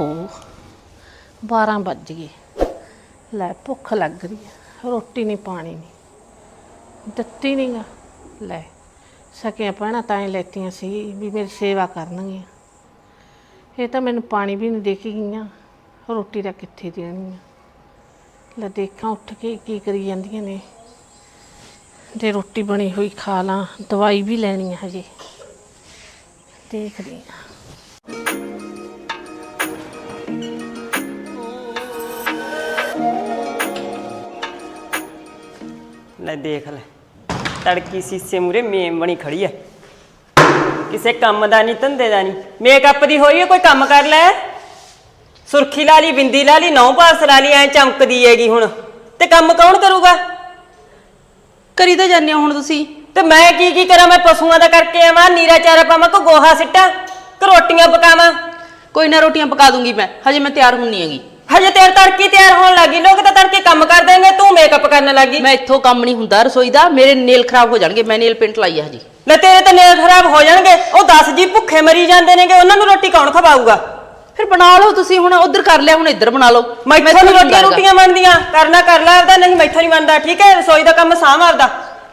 ਓਹੋ 12 ਵੱਜ ਗਏ। ਲੈ ਭੁੱਖ ਲੱਗ ਰਹੀ ਹੈ। ਰੋਟੀ ਨਹੀਂ ਪਾਣੀ ਨਹੀਂ ਦਿੱਤੀ ਨਹੀਂ ਗਾ। ਲੈ, ਸਕੀਆਂ ਪਹਿਣਾ ਤਾਂ ਹੀ ਲੈਤੀਆਂ ਸੀ ਵੀ ਮੇਰੀ ਸੇਵਾ ਕਰਨਗੀਆਂ। ਇਹ ਤਾਂ ਮੈਨੂੰ ਪਾਣੀ ਵੀ ਨਹੀਂ ਦੇ ਕੇ ਗਈਆਂ। ਰੋਟੀ ਦਾ ਕਿੱਥੇ ਦੇਣੀ ਆ ਲੈ ਦੇਖਾਂ ਉੱਠ ਕੇ ਕੀ ਕਰੀ ਜਾਂਦੀਆਂ ਨੇ। ਜੇ ਰੋਟੀ ਬਣੀ ਹੋਈ ਖਾ ਲਾਂ, ਦਵਾਈ ਵੀ ਲੈਣੀ ਆ ਹਜੇ। ਦੇਖਦੀ ਹਾਂ ਲੈ ਦੇਖ ਲੈ। ਤੜਕੀ ਸੀਸੇ ਮੂਰੇ ਮੇਮ ਬਣੀ ਖੜੀ ਐ। ਕਿਸੇ ਕੰਮ ਦਾ ਨਹੀਂ ਧੰਦੇ ਦਾ ਨਹੀਂ ਮੇਕਅਪ ਦੀ ਹੋਈ ਐ ਕੋਈ ਕੰਮ ਕਰ ਲੈ। ਸੁਰਖੀ ਲਾ ਲਈ ਬਿੰਦੀ ਲਾ ਲਈ ਨੌ ਪਾਸ ਲਾ ਲਈ ਐ ਚਮਕਦੀ ਹੈਗੀ ਹੁਣ। ਤੇ ਕੰਮ ਕੌਣ ਕਰੂਗਾ? ਕਰੀ ਤਾਂ ਜਾਂਦੇ ਹੋ ਹੁਣ ਤੁਸੀਂ। ਤੇ ਮੈਂ ਕੀ ਕੀ ਕਰਾਂ? ਮੈਂ ਪਸ਼ੂਆਂ ਦਾ ਕਰਕੇ ਆਵਾਂ ਨੀਰਾ ਚਾਰਾ ਪਾਵਾਂ ਕੋ ਗੋਹਾ ਸਿੱਟਾਂ ਕਿ ਰੋਟੀਆਂ ਪਕਾਵਾਂ? ਕੋਈ ਨਾ ਰੋਟੀਆਂ ਪਕਾ ਦੂੰਗੀ ਮੈਂ ਹਜੇ ਮੈਂ ਤਿਆਰ ਹੁੰਨੀ ਹੈਗੀ। ਹਜੇ ਤੇਰੇ ਤੜਕੀ ਤਿਆਰ ਹੋਣ ਲੱਗੀ ਲੋਕ ਤਾਂ ਤੜਕੇ ਕੰਮ ਕਰ ਦੇਣਗੇ ਤੂੰ ਮੇਕਅਪ ਕਰਨ ਲੱਗੀ। ਮੈਂ ਇੱਥੋਂ ਕੰਮ ਨਹੀਂ ਹੁੰਦਾ ਰਸੋਈ ਦਾ ਮੇਰੇ ਨੇਲ ਖਰਾਬ ਹੋ ਜਾਣਗੇ ਮੈਂ ਨੇਲ ਪੇਂਟ ਲਾਈ ਆ ਹਜੇ। ਲੈ ਤੇਰੇ ਤਾਂ ਨੇਲ ਖਰਾਬ ਹੋ ਜਾਣਗੇ ਉਹ 10 ਜੀ ਭੁੱਖੇ ਮਰੀ ਜਾਂਦੇ ਨੇਗੇ ਉਹਨਾਂ ਨੂੰ ਰੋਟੀ ਕੌਣ ਖਵਾਊਗਾ? ਫਿਰ ਬਣਾ ਲਓ ਤੁਸੀਂ ਹੁਣ ਉਧਰ ਕਰ ਲਿਆ ਹੁਣ ਇੱਧਰ ਬਣਾ ਲਓ। ਮੈਥੋਂ ਮੈਥੋਂ ਨਹੀਂ ਰੋਟੀਆਂ ਰੋਟੀਆਂ ਬਣਦੀਆਂ ਕਰਨਾ ਕਰ ਲੈ ਆਪਦਾ ਨਹੀਂ ਮੈਥੋਂ ਨਹੀਂ ਬਣਦਾ ਠੀਕ ਹੈ? ਰਸੋਈ ਦਾ ਕੰਮ ਸਾਂਭ ਆਪਦਾ।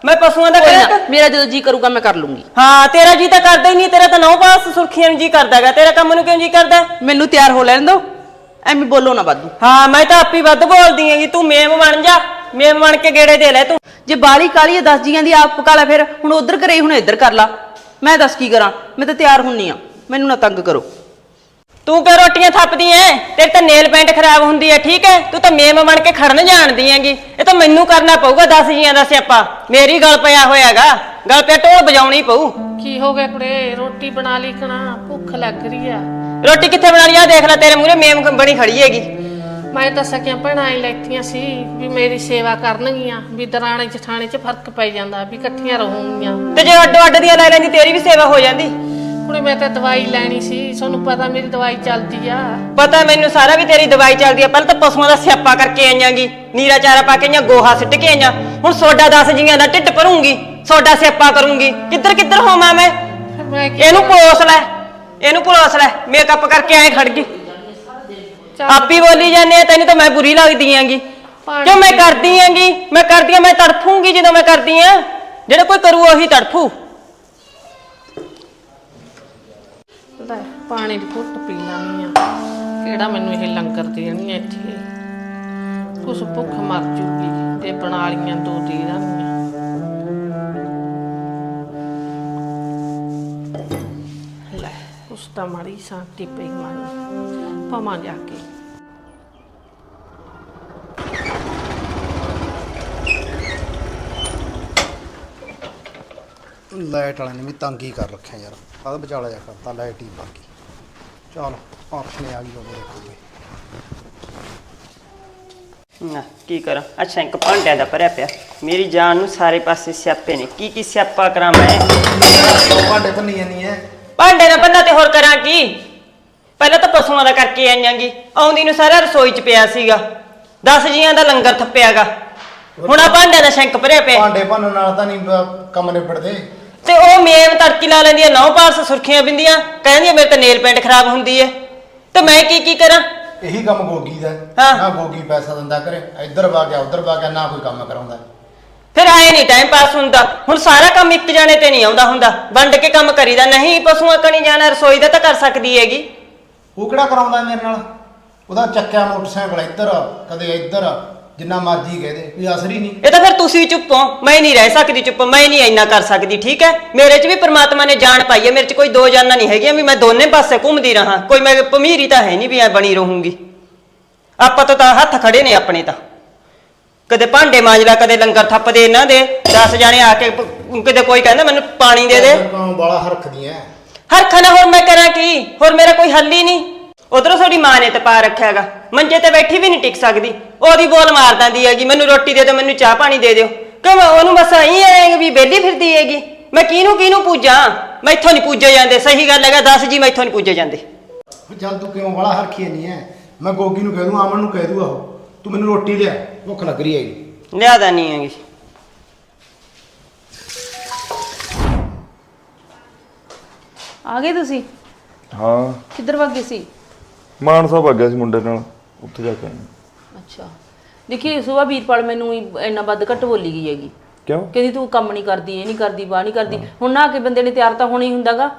ਮੈਂ ਪਸ਼ੂਆਂ ਦਾ ਕੋਈ ਮੇਰਾ ਜਦੋਂ ਜੀ ਕਰੂਗਾ ਮੈਂ ਕਰ ਲੂੰਗੀ। ਹਾਂ ਤੇਰਾ ਜੀ ਤਾਂ ਕਰਦਾ ਹੀ ਨਹੀਂ ਤੇਰਾ ਤਾਂ ਨੌ ਪਾਸ ਸੁਰਖੀਆਂ ਨੂੰ ਜੀ ਕਰਦਾਗਾ ਤੇਰਾ ਕੰਮ ਨੂੰ ਕਿਉਂ ਜੀ ਕਰਦਾ? ਮੈਨੂੰ ਤਿਆਰ ਹੋ ਲੈਣ ਦਿਓ। ਐਵੇਂ ਬੋਲੋ ਨਾ ਵਾਧੂ। ਹਾਂ ਮੈਂ ਤਾਂ ਆਪੀ ਵੱਧ ਬੋਲਦੀ ਹੈਗੀ ਤੂੰ ਮੇਮ ਬਣ ਜਾ ਮੇਮ ਬਣ ਕੇ ਗੇੜੇ ਦੇ ਲੈ ਤੂੰ। ਜੇ ਬਾਲੀ ਕਾਲੀ ਦਸ ਜੀਆਂ ਦੀ ਆਪ ਪਕਾ ਲੈ ਫਿਰ ਹੁਣ ਉਧਰ ਕਰੇ ਹੁਣ ਇੱਧਰ ਕਰ ਲਾ। ਮੈਂ ਦੱਸ ਕੀ ਕਰਾਂ? ਮੈਂ ਤਾਂ ਤਿਆਰ ਹੁੰਨੀ ਆ। ਮੈਨੂੰ ਨਾ ਤੰਗ ਕਰੋ। ਤੂੰ ਕਿ ਰੋਟੀਆਂ ਥੱਪਦੀ ਐ ਤੇਰੇ ਤਾਂ ਨੇਲ ਪੈਂਟ ਖਰਾਬ ਹੁੰਦੀ ਐ ਠੀਕ ਐ ਤੂੰ ਤਾਂ ਮੇਮ ਬਣ ਕੇ ਖੜਨ ਜਾਣਦੀ ਹੈਗੀ। ਇਹ ਤਾਂ ਮੈਨੂੰ ਕਰਨਾ ਪਊਗਾ 10 ਜੀਆਂ ਦਾ ਸਿਆਪਾ। ਮੇਰੀ ਗਲ ਪਿਆ ਹੋਇਆਗਾ। ਗਲ ਪਿਆ ਢੋਲ ਵਜਾਉਣੀ ਪਊ। ਕੀ ਹੋ ਗਿਆ ਕੁੜੇ? ਰੋਟੀ ਬਣਾ ਲਈ ਕਣਾ ਭੁੱਖ ਲੱਗ ਰਹੀ ਆ। ਰੋਟੀ ਕਿੱਥੇ ਬਣਾ ਲਈ? ਆ ਦੇਖ ਲੈ ਤੇਰੇ ਮੂਹਰੇ ਮੇਮ ਬਣੀ ਖੜੀ ਹੈਗੀ। ਮੈਂ ਤਾਂ ਸਕੀਆਂ ਭੈਣਾਂ ਹੀ ਲੈਤੀਆਂ ਸੀ ਵੀ ਮੇਰੀ ਸੇਵਾ ਕਰਨਗੀਆਂ ਵੀ ਦਰਾਣੇ ਜਠਾਣੇ 'ਚ ਫ਼ਰਕ ਪੈ ਜਾਂਦਾ ਵੀ ਇਕੱਠੀਆਂ ਰਹੂੰਗੀਆਂ। ਤੇ ਜੇ ਅੱਡੋ ਅੱਡ ਦੀਆਂ ਲੈ ਲੈਂਦੀ ਤੇਰੀ ਵੀ ਸੇਵਾ ਹੋ ਜਾਂਦੀ। ਕੁੜੇ ਮੈਂ ਤਾਂ ਦਵਾਈ ਲੈਣੀ ਸੀ ਤੁਹਾਨੂੰ ਪਤਾ ਮੇਰੀ ਦਵਾਈ ਚੱਲਦੀ ਆ। ਪਤਾ ਮੈਨੂੰ ਸਾਰਾ ਵੀ ਤੇਰੀ ਦਵਾਈ ਚੱਲਦੀ ਆ ਪਹਿਲਾਂ ਤਾਂ ਪਸ਼ੂਆਂ ਦਾ ਸਿਆਪਾ ਕਰਕੇ ਆਈਆਂਗੀ ਨੀਰਾ ਚਾਰਾ ਪਾ ਕੇ ਆਈਆਂ ਗੋਹਾ ਸਿੱਟ ਕੇ ਆਈਆਂ। ਹੁਣ ਸੋਡਾ 10 ਜੀਆਂ ਦਾ ਢਿੱਡ ਭਰੂੰਗੀ ਸੋਡਾ ਸਿਆਪਾ ਕਰੂੰਗੀ। ਕਿੱਧਰ ਕਿੱਧਰ ਹੋਵਾਂ ਮੈਂ? ਫਿਰ ਮੈਂ ਕੀ ਇਹਨੂੰ ਪੋਸ ਲੈ। ਇਹਨੂੰ ਪੋਸ ਲੈ ਮੇਕਅਪ ਕਰਕੇ ਐ ਖੜ ਗਈ। ਆਪੀ ਬੋਲੀ ਜਾਂਦੇ ਆ ਤੈਨੂੰ ਤਾਂ ਮੈਂ ਬੁਰੀ ਲੱਗਦੀ ਆਂਗੀ। ਪਾਣੀ ਕਿਉਂ ਮੈਂ ਕਰਦੀ ਆਂਗੀ? ਮੈਂ ਕਰਦੀ ਆ ਮੈਂ ਤੜਫੂੰਗੀ ਜਦੋਂ ਮੈਂ ਕਰਦੀ ਆ। ਜਿਹੜਾ ਕੋਈ ਕਰੂ ਉਹੀ ਤੜਫੂ। ਲੈ ਪਾਣੀ ਦੀ ਘੁੱਟ ਪੀ ਲਾਂਗੀ ਆ। ਕਿਹੜਾ ਮੈਨੂੰ ਇਹ ਲੰਗਰ ਦੇਣੀ ਆ ਇੱਥੇ? ਕੁਛ ਭੁੱਖ ਮਰ ਜੂਗੀ ਤੇ ਬਣਾ ਲੀਆਂ ਦੋ ਦੇ ਦਾਂਗੀਆਂ ਪਈ ਮਨ ਪਮਾ ਜਾ ਕੇ। ਲਾਈਟ ਵਾਲਿਆਂ ਨੇ ਵੀ ਤੰਗ ਹੀ ਕਰ ਰੱਖਿਆ ਯਾਰ। ਆਹ ਵਿਚਾਲਾ ਜਾ ਕਰਤਾ ਲਾਈਟ ਹੀ ਬਾਕੀ। ਚਲ ਆਪਸ਼ਨ ਆ ਗਈ ਉਹ ਦੇਖਾਂਗੇ ਨਾ ਕੀ ਕਰਾਂ? ਅੱਛਾ ਇੱਕ ਭਾਂਡਿਆਂ ਦਾ ਭਰਿਆ ਪਿਆ। ਮੇਰੀ ਜਾਨ ਨੂੰ ਸਾਰੇ ਪਾਸੇ ਸਿਆਪੇ ਨੇ। ਕੀ ਕੀ ਸਿਆਪਾ ਕਰਾਂ ਮੈਂ? ਭਾਂਡੇ ਭੰਨੀ ਜਾਨੀ ਐ। ਭਾਂਡੇ ਨਾ ਬੰਦਾ ਤੇ ਹੋਰ ਕਰਾਂ ਕੀ? ਪਹਿਲਾਂ ਤਾਂ ਪਸ਼ੂਆਂ ਦਾ ਕਰਕੇ ਆਈਆਂਗੀ। ਆਉਂਦੀ ਨੂੰ ਸਾਰਾ ਰਸੋਈ 'ਚ ਪਿਆ ਸੀਗਾ। 10 ਜੀਆਂ ਦਾ ਲੰਗਰ ਥੱਪਿਆਗਾ। ਹੁਣ ਆ ਭਾਂਡਿਆਂ ਦਾ ਸ਼ੈਂਕ ਭਰਿਆ ਪਿਆ। ਭਾਂਡੇ ਭੰਨਣ ਨਾਲ ਤਾਂ ਨਹੀਂ ਬ- ਕੰਮ ਨਿਬੜਦੇ। ਤੇ ਉਹ ਮੇਮ ਤੜਕੀ ਲਾ ਲੈਂਦੀ ਆ ਨੌ ਪਾਸ ਸੁਰਖੀਆਂ ਬਿੰਦੀਆਂ। ਕਹਿੰਦੀ ਆ ਮੇਰੇ ਤਾਂ ਨੇਲ ਪੈਂਟ ਖਰਾਬ ਹੁੰਦੀ ਹੈ ਤੇ ਮੈਂ ਕੀ ਕੀ ਕਰਾਂ? ਇਹੀ ਕੰਮ ਗੋਗੀ ਦਾ ਹੈ। ਹਾਂ। ਨਾ ਗੋਗੀ ਪੈਸਾ ਦਿੰਦਾ ਕਰੇ। ਇੱਧਰ ਵਾ ਗਿਆ ਉੱਧਰ ਵਾ ਗਿਆ ਨਾ ਕੋਈ ਕੰਮ ਕਰਾਉਂਦਾ। ਫਿਰ ਆਏ ਨਹੀਂ ਟਾਈਮ ਪਾਸ ਹੁੰਦਾ। ਹੁਣ ਸਾਰਾ ਕੰਮ ਇੱਕ ਜਾਣੇ ਤੇ ਨਹੀਂ ਆਉਂਦਾ ਹੁੰਦਾ। ਵੰਡ ਕੇ ਕੰਮ ਕਰੀਦਾ। ਨਹੀਂ ਪਸ਼ੂਆਂ ਕਣੀ ਜਾਣਾ ਰਸੋਈ ਦਾ ਤਾਂ ਕਰ ਸਕਦੀ ਹੈਗੀ। ਉਹ ਕਿਹੜਾ ਕਰਾਉਂਦਾ ਮੇਰੇ ਨਾਲ? ਉਹਦਾ ਚੱਕਿਆ ਮੋਟਰਸਾਈਕਲ ਇੱਧਰ ਕਦੇ ਇੱਧਰ ਜਿੰਨਾ ਮਰਜ਼ੀ ਕਹਦੇ ਕੋਈ ਅਸਰ ਹੀ ਨਹੀਂ ਇਹ ਤਾਂ ਫਿਰ ਤੁਸੀਂ ਚੁੱਪ ਹੋ। ਮੈਂ ਨਹੀਂ ਰਹਿ ਸਕਦੀ ਚੁੱਪ ਮੈਂ ਨਹੀਂ ਇੰਨਾ ਕਰ ਸਕਦੀ ਠੀਕ ਹੈ? ਮੇਰੇ 'ਚ ਵੀ ਪ੍ਰਮਾਤਮਾ ਨੇ ਜਾਨ ਪਾਈ ਹੈ। ਮੇਰੇ 'ਚ ਕੋਈ ਦੋ ਜਾਨਾਂ ਨਹੀਂ ਹੈਗੀਆਂ ਵੀ ਮੈਂ ਦੋਨੇ ਪਾਸੇ ਘੁੰਮਦੀ ਰਹਾ। ਕੋਈ ਮੈਂ ਭਮੀਰੀ ਤਾਂ ਹੈ ਨਹੀਂ ਵੀ ਐ ਬਣੀ ਰਹੂੰਗੀ। ਆਪਾਂ ਤੋਂ ਤਾਂ ਹੱਥ ਖੜੇ ਨੇ ਆਪਣੇ ਤਾਂ। ਕਦੇ ਭਾਂਡੇ ਮਾਂਜਲਾ ਕਦੇ ਲੰਗਰ ਥੱਪਦੇ ਇਹਨਾਂ ਦੇ। 10 ਜਾਣੇ ਆ ਕੇ ਪ- ਕਿਤੇ ਕੋਈ ਕਹਿੰਦਾ ਮੈਨੂੰ ਪਾਣੀ ਦੇ ਦੇ। ਬਾਲਾ ਹਰਖਦੀ ਐ ਹਰਖਾ ਨਾ ਹੋਰ ਮੈਂ ਕਰਾਂ ਕੀ? ਹੋਰ ਮੇਰਾ ਕੋਈ ਹੱਲ ਹੀ ਨਹੀਂ। ਉਧਰੋਂ ਤੁਹਾਡੀ ਮਾਂ ਨੇ ਤੇ ਪਾ ਰੱਖਿਆਗਾ ਮੰਜੇ ਤੇ ਬੈਠੀ ਵੀ ਨਹੀਂ ਟਿਕ ਸਕਦੀ। ਉਹਦੀ ਬੋਲ ਮਾਰ ਦਿੰਦੀ ਹੈਗੀ ਮੈਨੂੰ ਰੋਟੀ ਦੇ ਦਿਓ ਮੈਨੂੰ ਚਾਹ ਪਾਣੀ ਦੇ ਦਿਓ। ਕਿਉਂ ਮੈਂ ਉਹਨੂੰ ਬਸ ਐਂ ਹੈ ਵੀ ਬੇਲੀ ਫਿਰਦੀ ਹੈਗੀ। ਮੈਂ ਕਿਹਨੂੰ ਕਿਹਨੂੰ ਪੂਜਾਂ? ਮੈਥੋਂ ਨਹੀਂ ਪੂਜੇ ਜਾਂਦੇ। ਸਹੀ ਗੱਲ ਹੈਗਾ ਦੱਸ ਜੀ ਮੈਥੋਂ ਨਹੀਂ ਪੂਜੇ ਜਾਂਦੇ। ਚੱਲ ਤੂੰ ਕਿਉਂ ਬਾਲਾ ਹਰਖੀ ਨਹੀਂ ਐ? ਮੈਂ ਗੋਗੀ ਨੂੰ ਕਹਿ ਦੂੰ ਆਮਨ ਨੂੰ ਕਹਿ ਦੂੰ ਉਹ ਤੂੰ ਮੈਨੂੰ ਰੋਟੀ ਲਿਆ ਭੁੱਖ ਲੱਗ ਰਹੀ ਹੈਗੀ। ਲਿਆਦਾ ਨਹੀਂ ਹੈਗੀ। ਆ ਗਏ ਤੁਸੀਂ? ਹਾਂ। ਕਿੱਧਰ ਵਗ ਗਏ ਸੀ? ਮਾਨਸਾ ਵਗ ਗਿਆ ਸੀ ਮੁੰਡੇ ਨਾਲ ਉੱਥੇ ਜਾ ਕੇ ਆਏ। ਅੱਛਾ। ਦੇਖੀ ਸੁਬਾ ਵੀਰਪਾਲ ਮੈਨੂੰ ਹੀ ਇੰਨਾ ਵੱਧ ਘੱਟ ਬੋਲੀ ਗਈ ਹੈਗੀ। ਕਿਉਂ? ਕਹਿੰਦੀ ਤੂੰ ਕੰਮ ਨਹੀਂ ਕਰਦੀ ਇਹ ਨਹੀਂ ਕਰਦੀ ਬਾਹ ਨਹੀਂ ਕਰਦੀ। ਹੁਣ ਨਾ ਕੇ ਬੰਦੇ ਨੇ ਤਿਆਰ ਤਾਂ ਹੋਣਾ ਹੀ ਹੁੰਦਾਗਾ।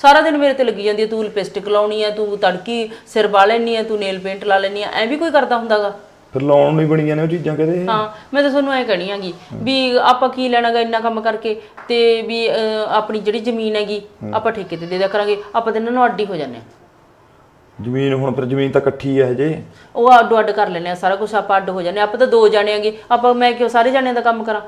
ਸਾਰਾ ਦਿਨ ਮੇਰੇ ਤੇ ਲੱਗੀ ਜਾਂਦੀ ਹੈ, ਤੂੰ ਲਿਪਸਟਿਕ ਲਾਉਣੀ ਆ ਤੂੰ ਤੜਕੀ ਸਿਰ ਵਾ ਲੈਣੀ ਆ ਤੂੰ ਨੇਲ ਪੇਂਟ ਲਾ ਲੈਣੀ ਆ ਐ ਵੀ ਕੋਈ ਕਰਦਾ ਹੁੰਦਾਗਾ। ਫਿਰ ਲਾਉਣ ਨਹੀਂ ਬਣੀਆਂ ਨੇ ਉਹ ਚੀਜ਼ਾਂ ਕਦੇ ਹਾਂ ਮੈਂ ਤਾਂ ਤੁਹਾਨੂੰ ਐ ਕਹਣੀ ਆਂਗੀ ਵੀ ਆਪਾਂ ਕੀ ਲੈਣਾਗਾ ਇੰਨਾ ਕੰਮ ਕਰਕੇ ਤੇ ਵੀ ਅਹ, ਆਪਣੀ ਜਿਹੜੀ ਜ਼ਮੀਨ ਹੈਗੀ ਆਪਾਂ ਠੇਕੇ ਤੇ ਦੇ ਦਿਆ ਕਰਾਂਗੇ ਆਪਾਂ ਤਾਂ ਇਹਨਾਂ ਨੂੰ ਅੱਡੀ ਹੋ ਜਾਂਦੇ ਆ ਜ਼ਮੀਨ ਹੁਣ ਫਿਰ ਜ਼ਮੀਨ ਤਾਂ ਇਕੱਠੀ ਹੈ ਹਜੇ। ਉਹ ਅੱਡੋ ਅੱਡ ਕਰ ਲੈਣੇ ਆ ਸਾਰਾ ਕੁਝ ਆਪਾਂ ਅੱਡ ਹੋ ਜਾਂਦੇ ਹਾਂ। ਆਪਾਂ ਤਾਂ ਦੋ ਜਾਣੇ ਆਂਗੇ ਆਪਾਂ ਮੈਂ ਕਿਉਂ ਸਾਰੇ ਜਾਣਿਆਂ ਦਾ ਕੰਮ ਕਰਾਂ?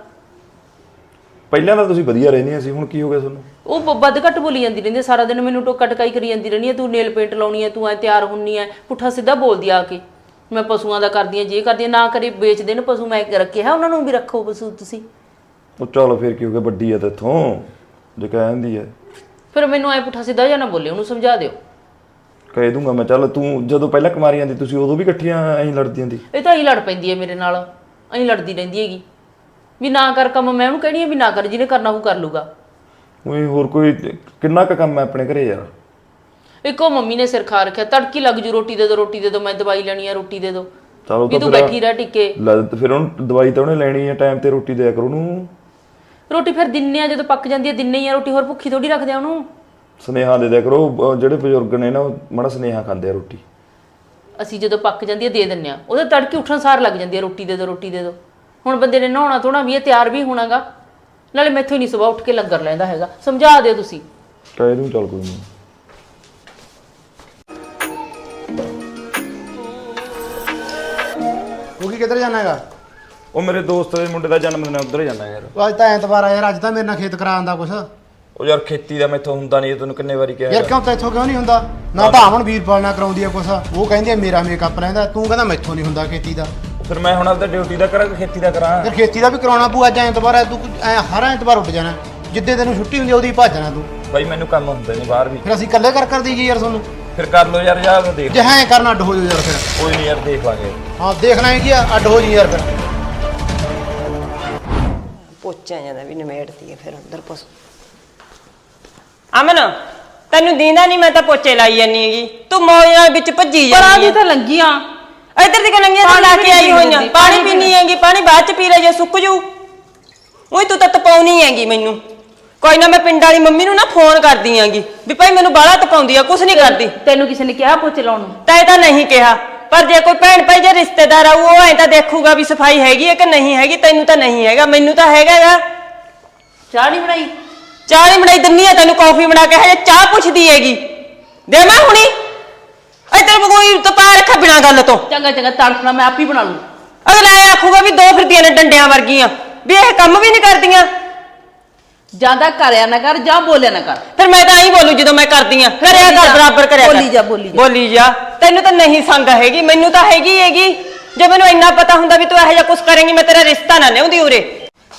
ਪਹਿਲਾਂ ਤਾਂ ਤੁਸੀਂ ਵਧੀਆ ਰਹਿੰਦੀਆਂ ਸੀ ਹੁਣ ਕੀ ਹੋ ਗਿਆ ਤੁਹਾਨੂੰ? ਉਹ ਬ- ਵੱਧ ਘੱਟ ਬੋਲੀ ਜਾਂਦੀ ਰਹਿੰਦੀ ਸਾਰਾ ਦਿਨ ਮੈਨੂੰ ਟੋਕਾ ਟਕਾਈ ਕਰੀ ਜਾਂਦੀ ਰਹਿੰਦੀ ਤੂੰ ਨੇਲ ਪੇਂਟ ਲਾਉਣੀ ਆ ਤੂੰ ਐ ਤਿਆਰ ਹੁੰਨੀ ਆ ਪੁੱਠਾ ਸਿੱਧਾ ਬੋਲਦੀ ਆ ਕੇ। ਮੈਂ ਪਸ਼ੂਆਂ ਦਾ ਕਰਦੀ ਆ ਜੇ ਕਰਦੀ ਆ ਨਾ ਕਰੇ ਵੇਚ ਦੇਣ ਪਸ਼ੂ ਮੈਂ ਰੱਖਿਆ ਉਹਨਾਂ ਨੂੰ ਵੀ ਰੱਖੋ ਪਸ਼ੂ ਤੁਸੀਂ। ਉਹ ਚਲ ਫਿਰ ਕੀ ਹੋ ਗਿਆ ਵੱਡੀ ਹੈ ਤੇਥੋਂ ਜੇ ਕਹਿੰਦੀ ਹੈ। ਫਿਰ ਮੈਨੂੰ ਐ ਪੁੱਠਾ ਸਿੱਧਾ ਜਾਂ ਨਾ ਬੋਲੇ ਉਹਨੂੰ ਸਮਝਾ ਦਿਓ। ਕਹਿ ਦੂੰਗਾ ਮੈਂ ਚੱਲ ਤੂੰ ਜਦੋਂ ਪਹਿਲਾਂ ਕੁਮਾਰੀ ਆਂਦੀ ਤੁਸੀਂ ਉਦੋਂ ਵੀ ਇਕੱਠੀਆਂ ਐਂ ਲੜਦੀਆਂ ਦੀ ਇਹ ਤਾਂ ਹੀ ਲੜ ਪੈਂਦੀ ਹੈ ਮੇਰੇ ਨਾਲ ਐਂ ਲੜਦੀ ਰਹਿੰਦੀ ਹੈਗੀ। ਵੀ ਨਾ ਕਰ ਕੰਮ ਮੈਂ ਉਹਨੂੰ ਕਹਿਣੀ ਆ ਵੀ ਨਾ ਕਰ ਜਿਹਨੇ ਕਰਨਾ ਉਹ ਕਰ ਲੂਗਾ ਉਹੀ ਹੋਰ ਕੋਈ ਕਿੰਨਾ ਕੁ ਕੰਮ ਹੈ ਆਪਣੇ ਘਰੇ ਯਾਰ? ਇੱਕੋ ਮੰਮੀ ਨੇ ਸਿਰ ਖਾ ਰੱਖਿਆ ਤੜਕੀ ਲੱਗ ਜੂ ਰੋਟੀ ਦੇ ਦੋ ਰੋਟੀ ਦੇ ਦੋ ਮੈਂ ਦਵਾਈ ਲੈਣੀ ਆ ਰੋਟੀ ਦੇ ਦੋ। ਚਲੋ ਵੀ ਤਾਂ ਬੈਠੀ ਰਹਿ ਟਿੱਕੇ। ਲੈ ਤੇ ਫਿਰ ਉਹਨੂੰ ਦਵਾਈ ਤਾਂ ਉਹਨੇ ਲੈਣੀ ਹੈ ਟਾਈਮ ਤੇ ਰੋਟੀ ਦਿਆ ਕਰੋ ਉਹਨੂੰ। ਰੋਟੀ ਫਿਰ ਦਿੰਨੇ ਆ ਜਦੋਂ ਪੱਕ ਜਾਂਦੀ ਹੈ ਦਿੰਨੇ ਹੀ ਆ ਰੋਟੀ ਹੋਰ ਭੁੱਖੀ ਥੋੜੀ ਰੱਖਦੇ ਆ ਉਹਨੂੰ। ਸੁਨੇਹਾ ਦੇ ਦਿਆ ਕਰੋ ਅਹ ਜਿਹੜੇ ਬਜ਼ੁਰਗ ਨੇ ਨਾ ਉਹ ਮਾੜਾ ਸੁਨੇਹਾ ਖਾਂਦੇ ਆ ਰੋਟੀ। ਅਸੀਂ ਜਦੋਂ ਪੱਕ ਜਾਂਦੀ ਹੈ ਦੇ ਦਿੰਨੇ ਆ। ਉਹਦੇ ਤੜਕੇ ਉੱਠਣ ਸਾਰ ਲੱਗ ਜਾਂਦੀ ਹੈ ਰੋਟੀ ਦੇ ਦੋ ਰੋਟੀ ਦੇ ਦੋ। ਹੁਣ ਬੰਦੇ ਨੇ ਨਹਾਉਣਾ ਧੋਣਾ ਵੀ ਹੈ ਤਿਆਰ ਵੀ ਹੋਣਾਗਾ। ਨਾਲੇ ਮੈਥੋਂ ਹੀ ਨਹੀਂ ਸਵੇਰ ਉੱਠ ਕੇ ਲੰਗਰ ਲੈਂਦਾ ਹੈਗਾ। ਸਮਝਾ ਦਿਓ ਤੁਸੀਂ। ਕਹਿ ਦੂੰ ਚੱਲ ਕੋਈ ਨਹੀਂ। ਤੂੰ ਕੀ ਕਿੱਧਰ ਜਾਣਾ ਹੈਗਾ? ਉਹ ਮੇਰੇ ਦੋਸਤ ਦੇ ਮੁੰਡੇ ਦਾ ਜਨਮ ਦਿਨ ਹੈ ਉਧਰ ਜਾਣਾ ਯਾਰ। ਉਹ ਅੱਜ ਤਾਂ ਐਤਵਾਰ ਆ ਯਾਰ ਅੱਜ ਤਾਂ ਮੇਰੇ ਨਾਲ ਖੇਤ ਕਰਾਉਣ ਦਾ ਕੁਛ। ਉਹ ਯਾਰ ਖੇਤੀ ਦਾ ਮੈਥੋਂ ਹੁੰਦਾ ਨਹੀਂ ਤੈਨੂੰ ਕਿੰਨੇ ਵਾਰੀ ਕਿਹਾ ਯਾਰ ਕਿਉਂ ਤੈਥੋਂ ਕਿਉਂ ਨਹੀਂ ਹੁੰਦਾ? ਨਾ ਭਾਵਨ ਵੀਰਪਾਲ ਨਾਲ ਕਰਾਉਂਦੀ ਆ ਕੁਛ ਉਹ ਕਹਿੰਦੀ ਆ ਮੇਰਾ ਮੇਕਅਪ ਰਹਿੰਦਾ ਤੂੰ ਕਹਿੰਦਾ ਮੈਥੋਂ ਨਹੀਂ ਹੁੰਦਾ ਖੇਤੀ ਦਾ। ਫਿਰ ਮੈਂ ਹੁਣ ਆਪਦਾ ਡਿਊਟੀ ਦਾ ਕਰਾਂ ਕਿ ਖੇਤੀ ਦਾ ਕਰਾਂ? ਫਿਰ ਖੇਤੀ ਦਾ ਵੀ ਕਰਾਉਣਾ ਪਊ ਅੱਜ ਐਤਵਾਰ ਆ ਤੂੰ ਐ ਹਰ ਐਤਵਾਰ ਉੱਠ ਜਾਣਾ। ਜਿੱਦੇ ਤੈਨੂੰ ਛੁੱਟੀ ਹੁੰਦੀ ਆ, ਉਹਦੀ ਭੱਜ ਜਾਣਾ ਤੂੰ। ਬਾਈ ਮੈਨੂੰ ਕੰਮ ਹੁੰਦੇ ਨੇ ਬਾਹਰ ਵੀ। ਫਿਰ ਅਸੀਂ ਇਕੱਲੇ ਕਰ ਕਰ ਦਈਏ ਯਾਰ ਤੁਹਾਨੂੰ। ਫਿਰ ਕਰ ਲੋ ਯਾਰ ਯਾਰ ਦੇਖ ਜੇ ਹਾਂ ਕਰਨਾ ਅੱਡ ਹੋ ਜਾਓ ਯਾਰ ਫਿਰ। ਕੋਈ ਨਹੀਂ ਯਾਰ ਦੇਖ ਲਾਂਗੇ। ਹਾਂ ਦੇਖਣਾ ਹੈ ਕੀ ਆ ਅੱਡ ਹੋ ਜੀ ਯਾਰ ਫਿਰ। ਪੋਚਿਆ ਜਾਂਦਾ ਵੀ ਨਿਮੇੜਦੀ ਹੈ ਫਿਰ ਅੰਦਰ ਪਸ ਅਮਨ ਤੈਨੂੰ ਦੀਂਦਾ ਨਹੀਂ ਮੈਂ ਤਾਂ ਪੋਚੇ ਲਾਈ ਜਾਨੀ ਹੈਗੀ। ਤੂੰ ਮੋਇਆਂ ਵਿੱਚ ਭੱਜੀ ਪਰਾਂ ਜਾਂਦੀ ਦੀ ਹੈ। ਤਾਂ ਲੰਗੀਆਂ ਇੱਧਰ ਦੀ ਕਲੰਗੀਆਂ ਤਾਂ ਪਾਣੀ ਲਾ ਵੀ ਕੇ ਆਈ ਨਹੀਂ ਹੋਈਆਂ। ਪਾਣੀ ਪੀਣੀ ਹੈਗੀ ਪਾਣੀ ਬਾਅਦ ਚ ਪੀ ਲੈ ਜੇ ਸੁੱਕ ਜੂ। ਉਹੀ ਤੂੰ ਤਾਂ ਤਪਾਉਣੀ ਹੈਗੀ ਮੈਨੂੰ। ਕੋਈ ਨਾ ਮੈਂ ਪਿੰਡ ਵਾਲੀ ਮੰਮੀ ਨੂੰ ਨਾ ਫੋਨ ਕਰਦੀ ਹੈਗੀ ਵੀ ਭਾਈ ਮੈਨੂੰ ਬਾਹਲਾ ਤਪਾਉਂਦੀ ਆ ਕੁਛ ਨਹੀਂ ਕਰਦੀ। ਤੈਨੂੰ ਕਿਸੇ ਨੇ ਕਿਹਾ ਪੋਚੇ ਲਾਉਣ ਨੂੰ? ਤੈਂ ਤਾਂ ਨਹੀਂ ਕਿਹਾ। ਪਰ ਜੇ ਕੋਈ ਭੈਣ ਭਾਈ ਜੇ ਰਿਸ਼ਤੇਦਾਰ ਆਊ ਉਹ ਐ ਤਾਂ ਦੇਖੂਗਾ ਵੀ ਸਫ਼ਾਈ ਹੈਗੀ ਹੈ ਕਿ ਨਹੀਂ ਹੈਗੀ ਤੈਨੂੰ ਤਾਂ ਨਹੀਂ ਹੈਗਾ ਮੈਨੂੰ ਤਾਂ ਹੈਗਾ ਗਾ। ਚਾਹ ਨਹੀਂ ਬਣਾਈ? ਚਾਹ ਨਹੀਂ ਬਣਾਈ ਦਿੰਨੀ ਆ ਤੈਨੂੰ ਕੌਫੀ ਬਣਾ ਕੇ ਹਜੇ ਚਾਹ ਪੁੱਛਦੀ ਹੈਗੀ। ਦੇ ਮੈਂ ਹੁਣੀ ਇੱਧਰ ਕੋਈ ਤਪਾ ਰੱਖਾ ਬਿਨਾ ਗੱਲ ਤੋਂ। ਚੰਗਾ ਚੰਗਾ ਤੜਕਣਾ ਮੈਂ ਆਪ ਹੀ ਬਣਾ ਲੂ। ਅਗਲਾ ਇਹ ਆਖੂਗਾ ਵੀ ਦੋ ਫਿਰਦੀਆਂ ਨੇ ਡੰਡਿਆਂ ਵਰਗੀਆਂ ਵੀ ਇਹ ਕੰਮ ਵੀ ਨਹੀਂ ਕਰਦੀਆਂ। ਜ਼ਿਆਦਾ ਕਰਿਆ ਨਾ ਕਰ ਜਾਂ ਬੋਲਿਆ ਨਾ ਕਰ। ਫਿਰ ਮੈਂ ਤਾਂ ਐਂ ਬੋਲੂ ਜਦੋਂ ਮੈਂ ਕਰਦੀ ਆ। ਕਰਿਆ ਕਰ ਬਰਾਬਰ ਕਰਿਆ ਕਰ। ਬੋਲੀ ਜਾ, ਬੋਲੀ ਜਾ। ਬੋਲੀ ਜਾ। ਤੈਨੂੰ ਤਾਂ ਨਹੀਂ ਸੰਗ ਹੈਗੀ ਮੈਨੂੰ ਤਾਂ ਹੈਗੀ ਹੈਗੀ। ਜੇ ਮੈਨੂੰ ਇੰਨਾ ਪਤਾ ਹੁੰਦਾ ਵੀ ਤੂੰ ਇਹੋ ਜਿਹਾ ਕੁਝ ਕਰੇਂਗੀ ਮੈਂ ਤੇਰਾ ਰਿਸ਼ਤਾ ਨਾ ਲਿਆਉਂਦੀ ਉਰੇ।